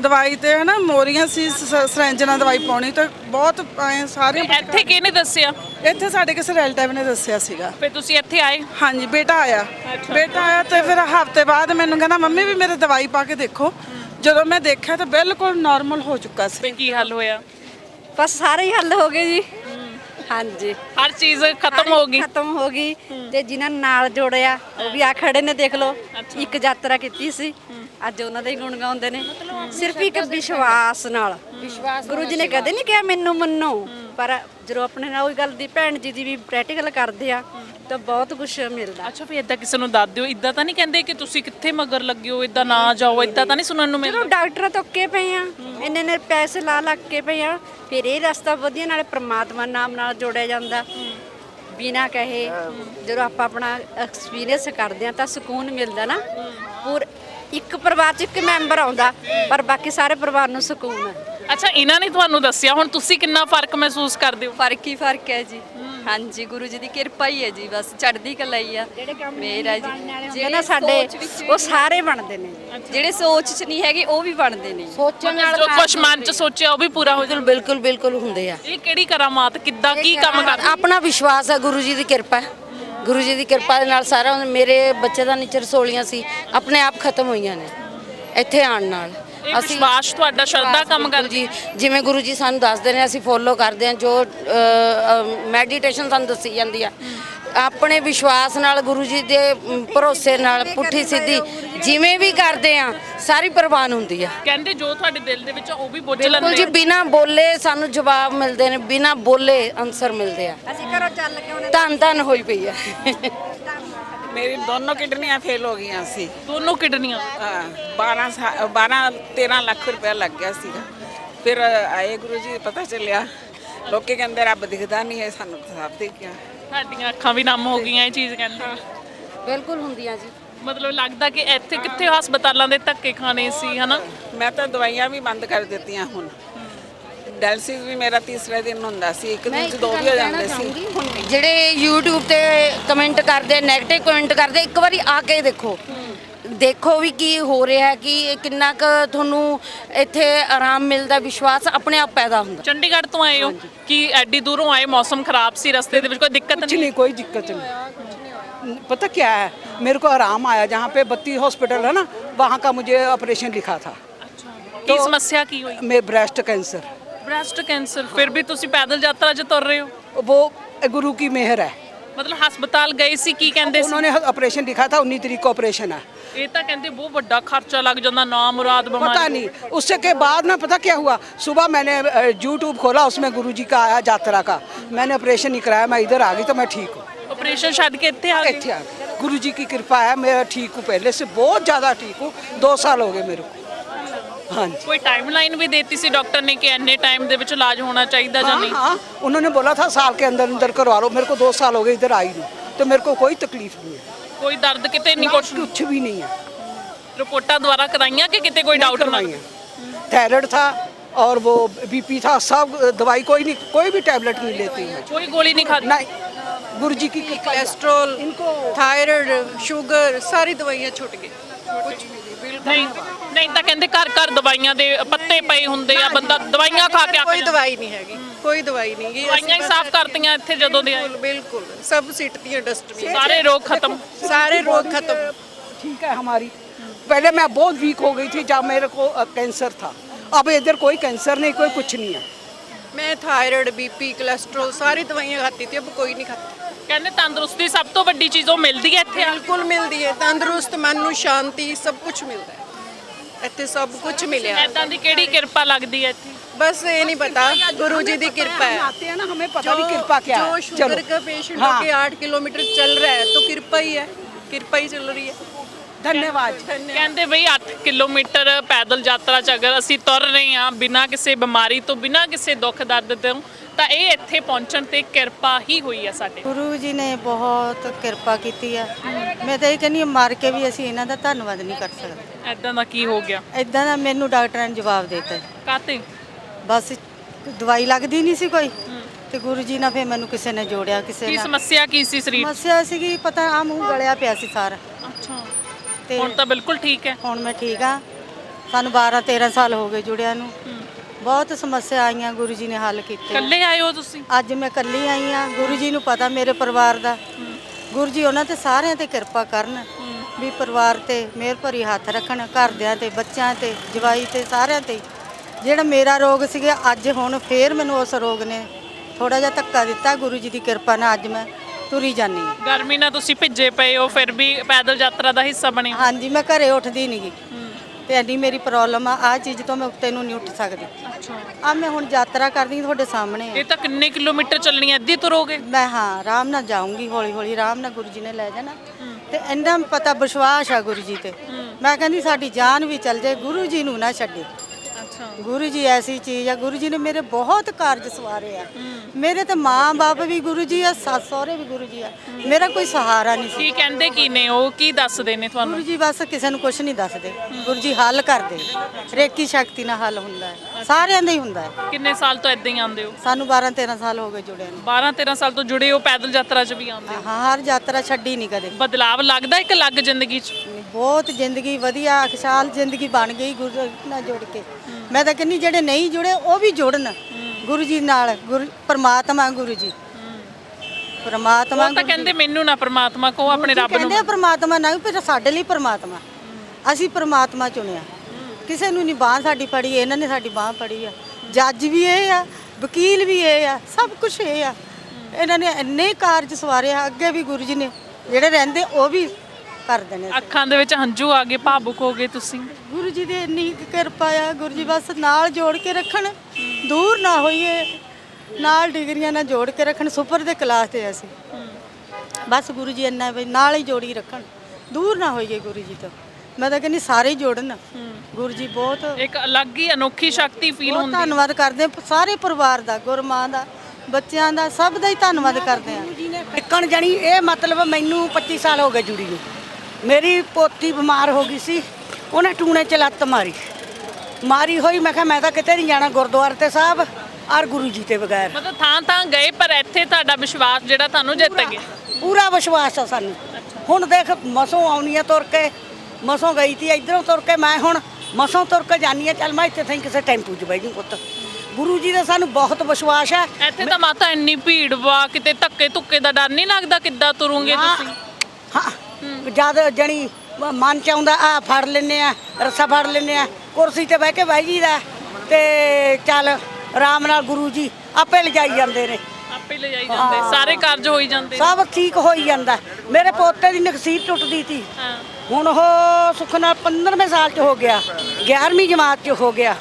ਦਵਾਈ ਤੇ ਹਨਾ ਮੋਰੀਆਂ ਸੀ ਸਰੰਜ ਨਾਲ ਦਵਾਈ ਪਾਉਣੀ ਤੇ ਬਹੁਤ ਐਂ ਸਾਰੇ ਇੱਥੇ ਕਿਹਨੇ ਦੱਸਿਆ? ਇੱਥੇ ਸਾਡੇ ਕਿਸੇ ਰਿਲੇਟਿਵ ਨੇ ਦੱਸਿਆ ਸੀਗਾ। ਫਿਰ ਤੁਸੀਂ ਇੱਥੇ ਆਏ? ਹਾਂਜੀ ਬੇਟਾ ਆਇਆ। ਬੇਟਾ ਆਇਆ ਤੇ ਫਿਰ ਹਫ਼ਤੇ ਬਾਅਦ ਮੈਨੂੰ ਕਹਿੰਦਾ ਮੰਮੀ ਵੀ ਮੇਰੇ ਦਵਾਈ ਪਾ ਕੇ ਦੇਖੋ। ਜਦੋਂ ਮੈਂ ਦੇਖਿਆ ਤਾਂ ਬਿਲਕੁਲ ਨਾਰਮਲ ਹੋ ਚੁੱਕਾ ਸੀ। ਫਿਰ ਕੀ ਹੱਲ ਹੋਇਆ? ਬਸ ਸਾਰੇ ਹੀ ਹੱਲ ਹੋ ਗਏ ਜੀ। ਹਾਂਜੀ। ਹਰ ਚੀਜ਼ ਖਤਮ ਹੋ ਗਈ। ਖਤਮ ਹੋ ਗਈ। ਤੇ ਜਿਨ੍ਹਾਂ ਨਾਲ ਜੋੜਿਆ ਉਹ ਵੀ ਆ ਖੜੇ ਨੇ ਦੇਖ ਲਓ। ਇੱਕ ਯਾਤਰਾ ਕੀਤੀ ਸੀ। ਅੱਜ ਉਹਨਾਂ ਦੇ ਹੀ ਗੁਣ ਗਾਉਂਦੇ ਨੇ। ਸਿਰਫ ਇੱਕ ਵਿਸ਼ਵਾਸ ਨਾਲ। ਗੁਰੂ ਜੀ ਨੇ ਕਦੇ ਨਹੀਂ ਕਿਹਾ ਮੈਨੂੰ ਮੰਨੋ। ਪਰ ਜਦੋਂ ਆਪਣੇ ਨਾਲ ਉਹੀ ਗੱਲ ਦੀ ਭੈਣ ਜੀ ਦੀ ਵੀ ਪ੍ਰੈਕਟੀਕਲ ਕਰਦੇ ਆ ਤਾਂ ਬਹੁਤ ਕੁਝ ਮਿਲਦਾ। ਅੱਛਾ ਫਿਰ ਇਦਾਂ ਕਿਸੇ ਨੂੰ ਦੱਸ ਦਿਓ। ਇਦਾਂ ਤਾਂ ਨਹੀਂ ਕਹਿੰਦੇ ਕਿ ਤੁਸੀਂ ਕਿੱਥੇ ਮਗਰ ਲੱਗੇ ਹੋ ਇਦਾਂ ਨਾ ਜਾਓ ਇਦਾਂ ਤਾਂ ਨਹੀਂ ਸੁਣਨ ਨੂੰ ਜਦੋਂ ਮਿਲਦਾ। ਡਾਕਟਰ ਧੱਕੇ ਪਏ ਆ ਇੰਨੇ ਨੇ ਪੈਸੇ ਲਾ ਲੱਗ ਕੇ ਪਏ ਆ ਫਿਰ ਇਹ ਰਸਤਾ ਵਧੀਆ ਨਾਲੇ ਪ੍ਰਮਾਤਮਾ ਨਾਮ ਨਾਲ ਜੋੜਿਆ ਜਾਂਦਾ। ਬਿਨਾ ਕਹੇ ਜਦੋਂ ਆਪਾਂ ਆਪਣਾ ਐਕਸਪੀਰੀਅੰਸ ਕਰਦੇ ਆ ਤਾਂ ਸਕੂਨ ਮਿਲਦਾ ਨਾ। ਪੂਰ ਇੱਕ ਪਰਿਵਾਰ ਚ ਇੱਕ ਮੈਂਬਰ ਆਉਂਦਾ ਪਰ ਬਾਕੀ ਸਾਰੇ ਪਰਿਵਾਰ ਨੂੰ ਸਕੂਨ ਹੈ। ਅੱਛਾ ਇਹਨਾਂ ਨੇ ਤੁਹਾਨੂੰ ਦੱਸਿਆ ਹੁਣ ਤੁਸੀਂ ਕਿੰਨਾ ਫ਼ਰਕ ਮਹਿਸੂਸ ਕਰਦੇ ਹੋ? ਫ਼ਰਕ ਹੀ ਫ਼ਰਕ ਹੈ ਜੀ। ਹਾਂਜੀ ਗੁਰੂ ਜੀ ਦੀ ਕਿਰਪਾ ਹੀ ਹੈ ਜੀ ਬਸ ਚੜ੍ਹਦੀ ਕਲਾ ਹੀ ਆ। ਮੇਰਾ ਜੀ ਜਿਹੜੇ ਨਾ ਸਾਡੇ ਉਹ ਸਾਰੇ ਬਣਦੇ ਨੇ। ਜਿਹੜੇ ਸੋਚ ਚ ਨਹੀਂ ਹੈਗੇ ਉਹ ਵੀ ਬਣਦੇ ਨੇ। ਸੋਚਣ ਨਾਲ ਜੋ ਕੁਛ ਮਨ ਚ ਸੋਚਿਆ ਉਹ ਵੀ ਪੂਰਾ ਹੋ ਜਾਂਦਾ। ਬਿਲਕੁਲ ਬਿਲਕੁਲ ਹੁੰਦੇ ਆ। ਇਹ ਕਿਹੜੀ ਕਰਾਮਾਤ ਕਿੱਦਾਂ ਕੀ ਕੰਮ ਕਰਦੇ? ਆਪਣਾ ਵਿਸ਼ਵਾਸ ਹੈ ਗੁਰੂ ਜੀ ਦੀ ਕਿਰਪਾ ਹੈ। ਗੁਰੂ ਜੀ ਦੀ ਕਿਰਪਾ ਦੇ ਨਾਲ ਸਾਰਾ ਮੇਰੇ ਬੱਚੇ ਦਾ ਨਿਚਰ ਸੋਲੀਆਂ ਸੀ ਆਪਣੇ ਆਪ ਖਤਮ ਹੋਈਆਂ ਨੇ ਇੱਥੇ ਆਉਣ ਨਾਲ। ਇਹ ਵਿਸ਼ਵਾਸ ਤੁਹਾਡਾ ਸ਼ਰਧਾ ਕੰਮ ਕਰਦੀ ਜੀ ਜਿਵੇਂ ਗੁਰੂ ਜੀ ਸਾਨੂੰ ਦੱਸਦੇ ਨੇ ਅਸੀਂ ਫੋਲੋ ਕਰਦੇ ਹਾਂ ਜੋ ਮੈਡੀਟੇਸ਼ਨ ਸਾਨੂੰ ਦੱਸੀ ਜਾਂਦੀ ਆ। ਆਪਣੇ ਵਿਸ਼ਵਾਸ ਨਾਲ ਗੁਰੂ ਜੀ ਦੇ ਭਰੋਸੇ ਨਾਲ ਪੁੱਠੀ ਸਿੱਧੀ ਜਿਵੇਂ ਵੀ ਕਰਦੇ ਆ ਸਾਰੀ ਪ੍ਰਵਾਨ ਹੁੰਦੀ ਆ। ਕਹਿੰਦੇ ਜੋ ਤੁਹਾਡੇ ਦਿਲ ਦੇ ਵਿੱਚ ਆ, ਉਹ ਵੀ ਬੁੱਝ ਬਿਲਕੁਲ ਲੈਂਦੇ ਜੀ ਆ। ਬਿਨਾ ਬੋਲੇ ਸਾਨੂੰ ਜਵਾਬ ਮਿਲਦੇ ਨੇ ਬਿਨਾ ਬੋਲੇ ਆਨਸਰ ਮਿਲਦੇ ਆ। ਅਸੀਂ ਘਰੋਂ ਚੱਲ ਕੇ ਉਹਨੇ ਧੰਨ ਧੰਨ ਹੋਈ ਪਈ ਆ। ਮੇਰੀ ਦੋਨੋਂ ਕਿਡਨੀਆਂ ਫੇਲ ਹੋ ਗਈਆਂ ਸੀ। ਦੋਨੋਂ ਕਿਡਨੀਆਂ? ਹਾਂ 12 ਸਾ- 12 13 ਲੱਖ ਰੁਪਏ ਲੱਗ ਗਿਆ ਸੀਗਾ ਫਿਰ ਆਏ ਗੁਰੂ ਜੀ ਪਤਾ ਚੱਲਿਆ ਲੋਕੀ ਕਹਿੰਦੇ ਰੱਬ ਦਿਖਦਾ ਨਹੀਂ ਹੈ ਸਾਨੂੰ ਤਾਂ ਸਾਫ਼ ਦਿਖ ਗਿਆ ਸਾਡੀਆਂ ਅੱਖਾਂ ਵੀ ਨਮ ਹੋ ਗਈਆਂ ਇਹ ਚੀਜ਼ ਕਹਿੰਦੇ। ਬਿਲਕੁਲ ਹੁੰਦੀਆਂ ਜੀ। ਮਤਲਬ ਲੱਗਦਾ ਕਿ ਇੱਥੇ ਕਿੱਥੇ ਹਸਪਤਾਲਾਂ ਦੇ ਧੱਕੇ ਖਾਣੇ ਸੀ ਹਨਾ? ਮੈਂ ਤਾਂ ਦਵਾਈਆਂ ਵੀ ਬੰਦ ਕਰ ਦਿੱਤੀਆਂ ਹੁਣ। ਡਾਇਲਸਿਸ ਵੀ ਮੇਰਾ ਤੀਸਰੇ ਦਿਨ ਹੁੰਦਾ ਸੀ ਇੱਕ ਦਿਨ ਚ ਦੋ ਵੀ ਹੋ ਜਾਂਦੇ ਸੀ। ਜਿਹੜੇ YouTube ਤੇ ਕਮੈਂਟ ਕਰਦੇ 네ਗੇਟਿਵ ਕਮੈਂਟ ਕਰਦੇ ਇੱਕ ਵਾਰੀ ਆ ਕੇ ਦੇਖੋ। ਦੇਖੋ ਵੀ ਕੀ ਹੋ ਰਿਹਾ ਹੈ ਕਿ ਕਿੰਨਾ ਕੁ ਤੁਹਾਨੂੰ ਇੱਥੇ ਆਰਾਮ ਮਿਲਦਾ ਵਿਸ਼ਵਾਸ ਆਪਣੇ ਆਪ ਪੈਦਾ ਹੁੰਦਾ ਚੰਡੀਗੜ੍ਹ ਤੋਂ ਆਏ ਹੋ ਕਿ ਐਡੀ ਦੂਰੋਂ ਆਏ ਮੌਸਮ ਖਰਾਬ ਸੀ ਰਸਤੇ ਦੇ ਵਿੱਚ ਕੋਈ ਦਿੱਕਤ कुछ ਨਹੀਂ नहीं कोई दिक्कत नहीं पता क्या है मेरे को आराम आया जहाँ पे बत्ती हॉस्पिटल है ना वहाँ का मुझे ऑपरेशन लिखा था ਕੀ ਸਮੱਸਿਆ ਕੀ ਹੋਈ मैं ब्रेस्ट कैंसर ਬ੍ਰੈਸਟ ਕੈਂਸਰ ਫਿਰ ਵੀ ਤੁਸੀਂ ਪੈਦਲ ਯਾਤਰਾ 'ਚ ਤੁਰ ਰਹੇ ਹੋ वो गुरु की मेहर है ਮਤਲਬ ਹਸਪਤਾਲ ਗਏ ਸੀ ਕੀ ਕਹਿੰਦੇ ਸੀ उन्होंने ऑपरेशन लिखा था उन्नीस तारीख को ऑपरेशन है ਇਹ ਤਾਂ ਕਹਿੰਦੇ ਬਹੁਤ ਵੱਡਾ ਖਰਚਾ ਲੱਗ ਜਾਂਦਾ ਨਾ ਮੁਰਾਦ ਬਿਮਾਰੀ पता नहीं उससे के बाद ना पता क्या हुआ सुबह मैंने यूट्यूब खोला उसमें गुरु जी का आया यात्रा का मैंने ऑपरेशन नहीं कराया मैं इधर आ गई तो मैं ठीक हूँ ਆਪਰੇਸ਼ਨ ਛੱਡ ਕੇ ਇੱਥੇ ਆ ਗਏ ਇੱਥੇ ਆ ਗਈ ਗੁਰੂ ਜੀ की कृपा है मैं ठीक हूँ पहले से बहुत ज़्यादा ठीक हूँ दो साल हो गए मेरे को हाँ जी ਕੋਈ ਟਾਈਮਲਾਈਨ ਵੀ ਦਿੱਤੀ ਸੀ ਡਾਕਟਰ ਨੇ ਕਿ ਇੰਨੇ ਟਾਈਮ ਦੇ ਵਿੱਚ ਇਲਾਜ ਹੋਣਾ ਚਾਹੀਦਾ ਜਾਂ हाँ ਨਹੀਂ हाँ उन्होंने बोला था साल के अंदर अंदर करवा लो मेरे को दो साल हो गए इधर आई नहीं तो मेरे को कोई तकलीफ नहीं है ਕੋਈ ਦਰਦ ਕਿਤੇ ਨਹੀਂ ना, ਕੁਛ कुछ भी नहीं है ਰਿਪੋਰਟਾਂ ਦੁਆਰਾ ਕਰਾਈਆਂ ਕਿ ਕਿਤੇ ਕੋਈ ਡਾਊਟ ਨਾ करवाई है थायराइड था और वो बीपी था सब दवाई कोई नहीं कोई भी टैबलेट नहीं लेती हूँ ਕੋਈ ਗੋਲੀ ਨਹੀਂ ਖਾਦੀ नहीं गुरु जी की कृपा कोलेस्ट्रॉल थायराइड शुगर सारी दवाइयाँ छूट गई कुछ ਨਹੀਂ ਨਹੀਂ ਤਾਂ ਕਹਿੰਦੇ ਘਰ ਘਰ ਦਵਾਈਆਂ ਦੇ ਪੱਤੇ ਪਏ ਹੁੰਦੇ ਆ ਬੰਦਾ ਦਵਾਈਆਂ ਖਾ ਕੇ कोई दवाई नहीं हैगी कोई दवाई नहीं गी ਦਵਾਈਆਂ ਹੀ ਸਾਫ਼ ਕਰਤੀਆਂ ਇੱਥੇ ਜਦੋਂ ਦੇ ਆਏ बिल्कुल बिल्कुल सब सिटती डस्टबिन ਸਾਰੇ ਰੋਗ ਖਤਮ सारे रोग खत्म ठीक है हमारी पहले मैं बहुत वीक हो गई थी जब मेरे को अ, कैंसर था अब इधर कोई कैंसर नहीं कोई कुछ नहीं है मैं थायराइड बीपी कोलेस्ट्रॉल सारी दवाइयाँ खाती थी अब कोई नहीं खाती ਕਹਿੰਦੇ ਤੰਦਰੁਸਤੀ ਸਭ ਤੋਂ ਵੱਡੀ ਚੀਜ਼ ਉਹ ਮਿਲਦੀ ਹੈ ਇੱਥੇ ਆ ਕੇ। ਬਿਲਕੁਲ ਮਿਲਦੀ ਹੈ ਤੰਦਰੁਸਤ ਮਨ ਨੂੰ ਸ਼ਾਂਤੀ ਸਭ ਕੁਝ ਮਿਲਦਾ ਹੈ ਇੱਥੇ ਸਭ ਕੁਝ ਮਿਲਿਆ ਏਦਾਂ ਦੀ ਕਿਹੜੀ ਕਿਰਪਾ ਲੱਗਦੀ ਹੈ ਇੱਥੇ बस ये नहीं पता गुरु जी की कृपा है आते हैं ना हमें पता नहीं कृपा क्या जो है शुगर का पेशेंट हाँ। होके आठ किलोमीटर चल रहा है तो कृपा ही है कृपा ही चल रही है ਧੰਨਵਾਦ ਕਹਿੰਦੇ ਬਈ 8 ਕਿਲੋਮੀਟਰ ਪੈਦਲ ਯਾਤਰਾ ਚ ਅਗਰ ਅਸੀਂ ਤੁਰ ਰਹੇ ਹਾਂ ਬਿਨਾਂ ਕਿਸੇ ਬਿਮਾਰੀ ਤੋਂ ਬਿਨਾਂ ਕਿਸੇ ਦੁੱਖ ਦਰਦ ਤੋਂ ਤਾਂ ਇਹ ਇੱਥੇ ਪਹੁੰਚਣ ਤੇ ਕਿਰਪਾ ਹੀ ਹੋਈ ਆ ਸਾਡੇ ਗੁਰੂ ਜੀ ਨੇ ਬਹੁਤ ਕਿਰਪਾ ਕੀਤੀ ਆ। ਮੈਂ ਤਾਂ ਇਹ ਕਹਿੰਨੀ ਮਾਰ ਕੇ ਵੀ ਅਸੀਂ ਇਹਨਾਂ ਦਾ ਧੰਨਵਾਦ ਨਹੀਂ ਕਰ ਸਕਦੇ। ਐਦਾਂ ਦਾ ਕੀ ਹੋ ਗਿਆ? ਇਦਾਂ ਦਾ ਮੈਨੂੰ ਡਾਕਟਰਾਂ ਨੇ ਜਵਾਬ ਦੇ ਦਿੱਤਾ। ਕਾਤੇ ਬਸ ਦਵਾਈ ਲੱਗਦੀ ਨਹੀਂ ਸੀ ਕੋਈ। ਤੇ ਗੁਰੂ ਜੀ ਨਾਲ ਫੇ ਮੈਨੂੰ ਕਿਸੇ ਨੇ ਜੋੜਿਆ ਕਿਸੇ ਕੀ ਸਮੱਸਿਆ ਕੀ ਸੀ ਸਰੀਰ ਸਮੱਸਿਆ ਸੀਗੀ ਪਤਾ ਆ ਮੂੰਹ ਗਲਿਆ ਪਿਆ ਸੀ ਸਾਰਾ। ਅੱਛਾ। ਤੇ ਹੁਣ ਤਾਂ ਬਿਲਕੁਲ ਠੀਕ ਹੈ। ਹੁਣ ਮੈਂ ਠੀਕ ਆ ਸਾਨੂੰ 12 13 ਸਾਲ ਹੋ ਗਏ ਜੁੜਿਆਂ ਨੂੰ। ਬਹੁਤ ਸਮੱਸਿਆ ਆਈਆਂ ਗੁਰੂ ਜੀ ਨੇ ਹੱਲ ਕੀਤੇ। ਇਕੱਲੇ ਆਏ ਹੋ ਤੁਸੀਂ? ਅੱਜ ਮੈਂ ਇਕੱਲੀ ਆਈ ਆ ਗੁਰੂ ਜੀ ਨੂੰ ਪਤਾ ਮੇਰੇ ਪਰਿਵਾਰ ਦਾ। ਗੁਰੂ ਜੀ ਉਹਨਾਂ ਤੇ ਸਾਰਿਆਂ ਤੇ ਕਿਰਪਾ ਕਰਨ। ਵੀ ਪਰਿਵਾਰ ਤੇ ਮਿਹਰ ਭਰੀ ਹੱਥ ਰੱਖਣ ਘਰਦਿਆਂ ਤੇ ਬੱਚਿਆਂ ਤੇ ਜਵਾਈ ਤੇ ਸਾਰਿਆਂ ਤੇ। ਜਿਹੜਾ ਮੇਰਾ ਰੋਗ ਸੀਗਾ ਅੱਜ ਹੁਣ ਫੇਰ ਮੈਨੂੰ ਉਸ ਰੋਗ ਨੇ ਥੋੜਾ ਜਿਹਾ ਧੱਕਾ ਦਿੱਤਾ। ਗੁਰੂ ਜੀ ਦੀ ਕਿਰਪਾ ਨਾਲ ਅੱਜ ਮੈਂ ਤੁਰੀ ਜਾਂਦੀ ਹਾਂ। ਗਰਮੀ ਨਾਲ ਤੁਸੀਂ ਭਿੱਜੇ ਪਏ ਹੋ ਫਿਰ ਵੀ ਪੈਦਲ ਯਾਤਰਾ ਦਾ ਹਿੱਸਾ ਬਣੇ ਹੋ। ਹਾਂਜੀ ਮੈਂ ਘਰੇ ਉੱਠਦੀ ਨਹੀਂਗੀ ਤੇ ਐਡੀ ਮੇਰੀ ਪ੍ਰੋਬਲਮ ਆ ਆ ਚੀਜ਼ ਤੋਂ ਮੈਂ ਉੱਤੇ ਨੂੰ ਨਹੀਂ ਉੱਠ ਸਕਦੀ। ਆ ਮੈਂ ਹੁਣ ਯਾਤਰਾ ਕਰਦੀ ਤੁਹਾਡੇ ਸਾਹਮਣੇ ਆ। ਇਹ ਤਾਂ ਕਿੰਨੇ ਕਿਲੋਮੀਟਰ ਚੱਲਣੀ ਐ ਅੱਧੀ ਤੁਰੋਗੇ? ਮੈਂ ਹਾਂ ਆਰਾਮ ਨਾਲ ਜਾਊਂਗੀ ਹੌਲੀ ਹੌਲੀ ਆਰਾਮ ਨਾਲ ਗੁਰੂ ਜੀ ਨੇ ਲੈ ਜਾਣਾ। ਤੇ ਇੰਨਾ ਪਤਾ ਵਿਸ਼ਵਾਸ ਆ ਗੁਰੂ ਜੀ ਤੇ। ਮੈਂ ਕਹਿੰਦੀ ਸਾਡੀ ਜਾਨ ਵੀ ਚੱਲ ਜਾਏ ਗੁਰੂ ਜੀ ਨੂੰ ਨਾ ਛੱਡੇ। ਅੱਛਾ। ਗੁਰੂ ਜੀ ਐਸੀ ਚੀਜ਼ ਆ ਗੁਰੂ ਜੀ ਨੇ ਮੇਰੇ ਬਹੁਤ ਕਾਰਜ ਸਵਾਰੇ ਆ। ਮੇਰੇ ਤੇ ਮਾਂ-ਬਾਪ ਵੀ ਗੁਰੂ ਜੀ ਆ ਸੱਸ ਸਹੁਰੇ ਵੀ ਗੁਰੂ ਜੀ ਆ। ਮੇਰਾ ਕੋਈ ਸਹਾਰਾ ਨਹੀਂ ਸੀ। ਕੀ ਕਹਿੰਦੇ ਕੀ ਨੇ? ਉਹ ਕੀ ਦੱਸਦੇ ਨੇ ਤੁਹਾਨੂੰ? ਗੁਰੂ ਜੀ ਬਸ ਕਿਸੇ ਨੂੰ ਕੁਝ ਨਹੀਂ ਦੱਸਦੇ। ਗੁਰੂ ਜੀ ਹੱਲ ਕਰਦੇ। ਰੇਕੀ ਸ਼ਕਤੀ ਨਾਲ ਹੱਲ ਹੁੰਦਾ ਹੈ। ਸਾਰਿਆਂ ਦਾ ਹੀ ਹੁੰਦਾ ਹੈ। ਕਿੰਨੇ ਸਾਲ ਤੋਂ ਇਦਾਂ ਹੀ ਆਉਂਦੇ ਹੋ? ਸਾਨੂੰ 12 13 ਸਾਲ ਹੋ ਗਏ ਜੁੜਿਆਂ ਨੂੰ। 12 13 ਸਾਲ ਤੋਂ ਜੁੜੇ ਹੋ ਪੈਦਲ ਯਾਤਰਾ 'ਚ ਵੀ ਆਉਂਦੇ ਹੋ? ਹਾਂ ਹਰ ਯਾਤਰਾ ਛੱਡੀ ਨਹੀਂ ਕਦੇ। ਬਦਲਾਵ ਲੱਗਦਾ ਇੱਕ ਅਲੱਗ ਜ਼ਿੰਦਗੀ 'ਚ? ਬਹੁਤ ਜ਼ਿੰਦਗੀ ਵਧੀਆ ਖੁਸ਼ਹਾਲ ਜ਼ਿੰਦਗੀ ਬਣ ਗਈ ਗੁਰੂ ਨਾਲ ਜੁੜ ਕੇ। ਮੈਂ ਤਾਂ ਕਹਿੰਦੀ ਜਿਹੜੇ ਨਹੀਂ ਜੁੜੇ ਉਹ ਵੀ ਜੁੜਨ। ਗੁਰੂ ਜੀ ਨਾਲ ਗੁਰੂ ਪਰਮਾਤਮਾ ਗੁਰੂ ਜੀ। ਪਰਮਾਤਮਾ ਉਹ ਤਾਂ ਕਹਿੰਦੇ ਮੈਨੂੰ ਨਾ ਪ੍ਰਮਾਤਮਾ ਕੋ ਆਪਣੇ ਰੱਬ ਨੂੰ। ਕਹਿੰਦੇ ਆ ਪਰਮਾਤਮਾ ਨਾ ਪਰ ਸਾਡੇ ਲਈ ਪਰਮਾਤਮਾ। ਅਸੀਂ ਪਰਮਾਤਮਾ ਚੁਣਿਆ। ਕਿਸੇ ਨੂੰ ਨਹੀਂ ਬਾਹ ਸਾਡੀ ਫੜੀ ਇਹਨਾਂ ਨੇ ਸਾਡੀ ਬਾਹ ਫੜੀ ਆ। ਜੱਜ ਵੀ ਇਹ ਆ ਵਕੀਲ ਵੀ ਇਹ ਆ ਸਭ ਕੁਝ ਇਹ ਆ। ਇਹਨਾਂ ਨੇ ਇੰਨੇ ਕਾਰਜ ਸਵਾਰੇ ਆ ਅੱਗੇ ਵੀ ਗੁਰੂ ਜੀ ਨੇ ਜਿਹੜੇ ਰਹਿੰਦੇ ਉਹ ਵੀ ਕਰ ਦੇਣੇ ਅੱਖਾਂ ਦੇ ਵਿੱਚ ਹੰਝੂ ਆ ਗਏ ਭਾਵੁਕ ਹੋ ਗਏ ਤੁਸੀਂ? ਗੁਰੂ ਜੀ ਦੀ ਇੰਨੀ ਕੁ ਕਿਰਪਾ ਆ ਗੁਰੂ ਜੀ ਬਸ ਨਾਲ ਜੋੜ ਕੇ ਰੱਖਣ ਦੂਰ ਨਾ ਹੋਈਏ। ਨਾਲ ਡਿਗਰੀਆਂ ਨਾਲ ਜੋੜ ਕੇ ਰੱਖਣ ਸੁਪਰ ਦੇ ਕਲਾਸ ਤੇ ਅਸੀਂ। ਬਸ ਗੁਰੂ ਜੀ ਇੰਨਾ ਵੀ ਨਾਲ ਹੀ ਜੋੜੀ ਰੱਖਣ। ਦੂਰ ਨਾ ਹੋਈਏ ਗੁਰੂ ਜੀ ਤੋਂ। ਮੈਂ ਤਾਂ ਕਹਿੰਦੀ ਸਾਰੇ ਹੀ ਜੋੜਨ। ਗੁਰੂ ਜੀ ਬਹੁਤ ਇੱਕ ਅਲੱਗ ਹੀ ਅਨੋਖੀ ਸ਼ਕਤੀ ਫੀਲ ਬਹੁਤ ਹੁੰਦੀ। ਧੰਨਵਾਦ ਕਰਦੇ ਹਾਂ। ਸਾਰੇ ਪਰਿਵਾਰ ਦਾ ਗੁਰਮਾਂ ਦਾ ਬੱਚਿਆਂ ਦਾ ਸਭ ਦਾ ਹੀ ਧੰਨਵਾਦ ਕਰਦੇ ਆ ਟਿਕਣ ਜਾਣੀ ਇਹ ਮਤਲਬ ਮੈਨੂੰ 25 ਸਾਲ ਹੋ ਗਏ ਜੁੜੀ ਨੂੰ। ਮੇਰੀ ਪੋਤੀ ਬਿਮਾਰ ਹੋ ਗਈ ਸੀ ਉਹਨੇ ਟੂਣੇ ਚ ਲੱਤ ਮਾਰੀ। ਮਾਰੀ ਹੋਈ ਮੈਂ ਕਿਹਾ ਮੈਂ ਤਾਂ ਕਿਤੇ ਨਹੀਂ ਜਾਣਾ ਗੁਰਦੁਆਰੇ ਤੇ ਸਾਹਿਬ ਔਰ ਗੁਰੂ ਜੀ ਤੇ ਬਗੈਰ। ਮਤਲਬ ਥਾਂ ਥਾਂ ਗਏ ਪਰ ਇੱਥੇ ਤੁਹਾਡਾ ਵਿਸ਼ਵਾਸ ਜਿਹੜਾ ਤੁਹਾਨੂੰ ਜਿੱਤ ਗਿਆ। ਪੂਰਾ ਵਿਸ਼ਵਾਸ ਆ ਸਾਨੂੰ। ਹੁਣ ਦੇਖ ਮਸੋਂ ਆਉਣੀ ਆ ਤੁਰ ਕੇ ਮਸੋਂ ਗਈ ਤੀ ਇਧਰੋਂ ਤੁਰ ਕੇ ਮੈਂ ਹੁਣ ਮਸੋਂ ਤੁਰ ਕੇ ਜਾਨੀ ਆ ਚੱਲ ਮੈਂ ਇੱਥੇ ਥਾਂ ਕਿਸੇ ਟੈਂਪੂ 'ਚ ਬਹਿ ਜੂ ਪੁੱਤ। ਗੁਰੂ ਜੀ ਦਾ ਸਾਨੂੰ ਬਹੁਤ ਵਿਸ਼ਵਾਸ ਹੈ ਇੱਥੇ ਤਾਂ ਮਾਤਾ ਇੰਨੀ ਭੀੜ ਵਾ ਕਿਤੇ ਧੱਕੇ ਧੁੱਕੇ ਦਾ ਡਰ ਨਹੀਂ ਲੱਗਦਾ ਕਿੱਦਾਂ ਤੁਰੋਗੇ। ਤੁਸੀਂ? ਹਾਂ। ਜਦ ਜਣੀ ਮਨ ਚ ਆਉਂਦਾ ਆ ਫੜ ਲੈਨੇ ਆ ਰੱਸਾ ਫੜ ਲੈਨੇ ਆ ਕੁਰਸੀ ਤੇ ਬਹਿ ਕੇ ਬਹਿ ਜੀਦਾ ਤੇ ਚੱਲ ਆਰਾਮ ਨਾਲ ਗੁਰੂ ਜੀ ਆਪੇ ਲਿਜਾਈ ਜਾਂਦੇ ਨੇ। ਆਪੇ ਲੈ ਜਾਈ ਜਾਂਦੇ ਸਾਰੇ ਕਾਰਜ ਹੋਈ ਜਾਂਦੇ ਸਭ ਠੀਕ ਹੋਈ ਜਾਂਦਾ। ਮੇਰੇ ਪੋਤੇ ਦੀ ਨਕਸੀਰ ਟੁੱਟਦੀ ਸੀ ਹੁਣ ਉਹ ਸੁੱਖ ਨਾਲ 15ਵੇਂ ਸਾਲ ਚ ਹੋ ਗਿਆ 11ਵੀਂ ਜਮਾਤ ਚ ਹੋ ਗਿਆ।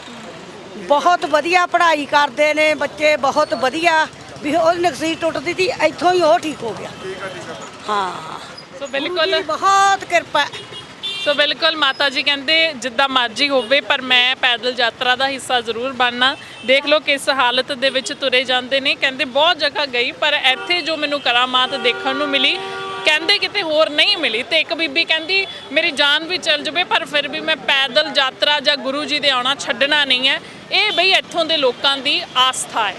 ਬਹੁਤ ਵਧੀਆ ਪੜ੍ਹਾਈ ਕਰਦੇ ਨੇ ਬੱਚੇ ਬਹੁਤ ਵਧੀਆ। ਵੀ ਉਹਦੀ ਨਕਸੀਰ ਟੁੱਟਦੀ ਸੀ ਇੱਥੋਂ ਹੀ ਉਹ ਠੀਕ ਹੋ ਗਿਆ। ਹਾਂ। ਸੋ ਬਿਲਕੁਲ ਬਹੁਤ ਕਿਰਪਾ। ਸੋ ਬਿਲਕੁਲ ਮਾਤਾ ਜੀ ਕਹਿੰਦੇ ਜਿੱਦਾਂ ਮਰਜ਼ੀ ਹੋਵੇ ਪਰ ਮੈਂ ਪੈਦਲ ਯਾਤਰਾ ਦਾ ਹਿੱਸਾ ਜ਼ਰੂਰ ਬਣਨਾ। ਦੇਖ ਲਓ ਕਿਸ ਹਾਲਤ ਦੇ ਵਿੱਚ ਤੁਰੇ ਜਾਂਦੇ ਨੇ। ਕਹਿੰਦੇ ਬਹੁਤ ਜਗ੍ਹਾ ਗਈ ਪਰ ਇੱਥੇ ਜੋ ਮੈਨੂੰ ਕਰਾਮਾਤ ਦੇਖਣ ਨੂੰ ਮਿਲੀ ਕਹਿੰਦੇ ਕਿਤੇ ਹੋਰ ਨਹੀਂ ਮਿਲੀ। ਤੇ ਇੱਕ ਬੀਬੀ ਕਹਿੰਦੀ ਮੇਰੀ ਜਾਨ ਵੀ ਚਲ ਜਵੇ ਪਰ ਫਿਰ ਵੀ ਮੈਂ ਪੈਦਲ ਯਾਤਰਾ ਜਾਂ ਗੁਰੂ ਜੀ ਦੇ ਆਉਣਾ ਛੱਡਣਾ ਨਹੀਂ ਹੈ। ਇਹ ਬਈ ਇੱਥੋਂ ਦੇ ਲੋਕਾਂ ਦੀ ਆਸਥਾ ਹੈ।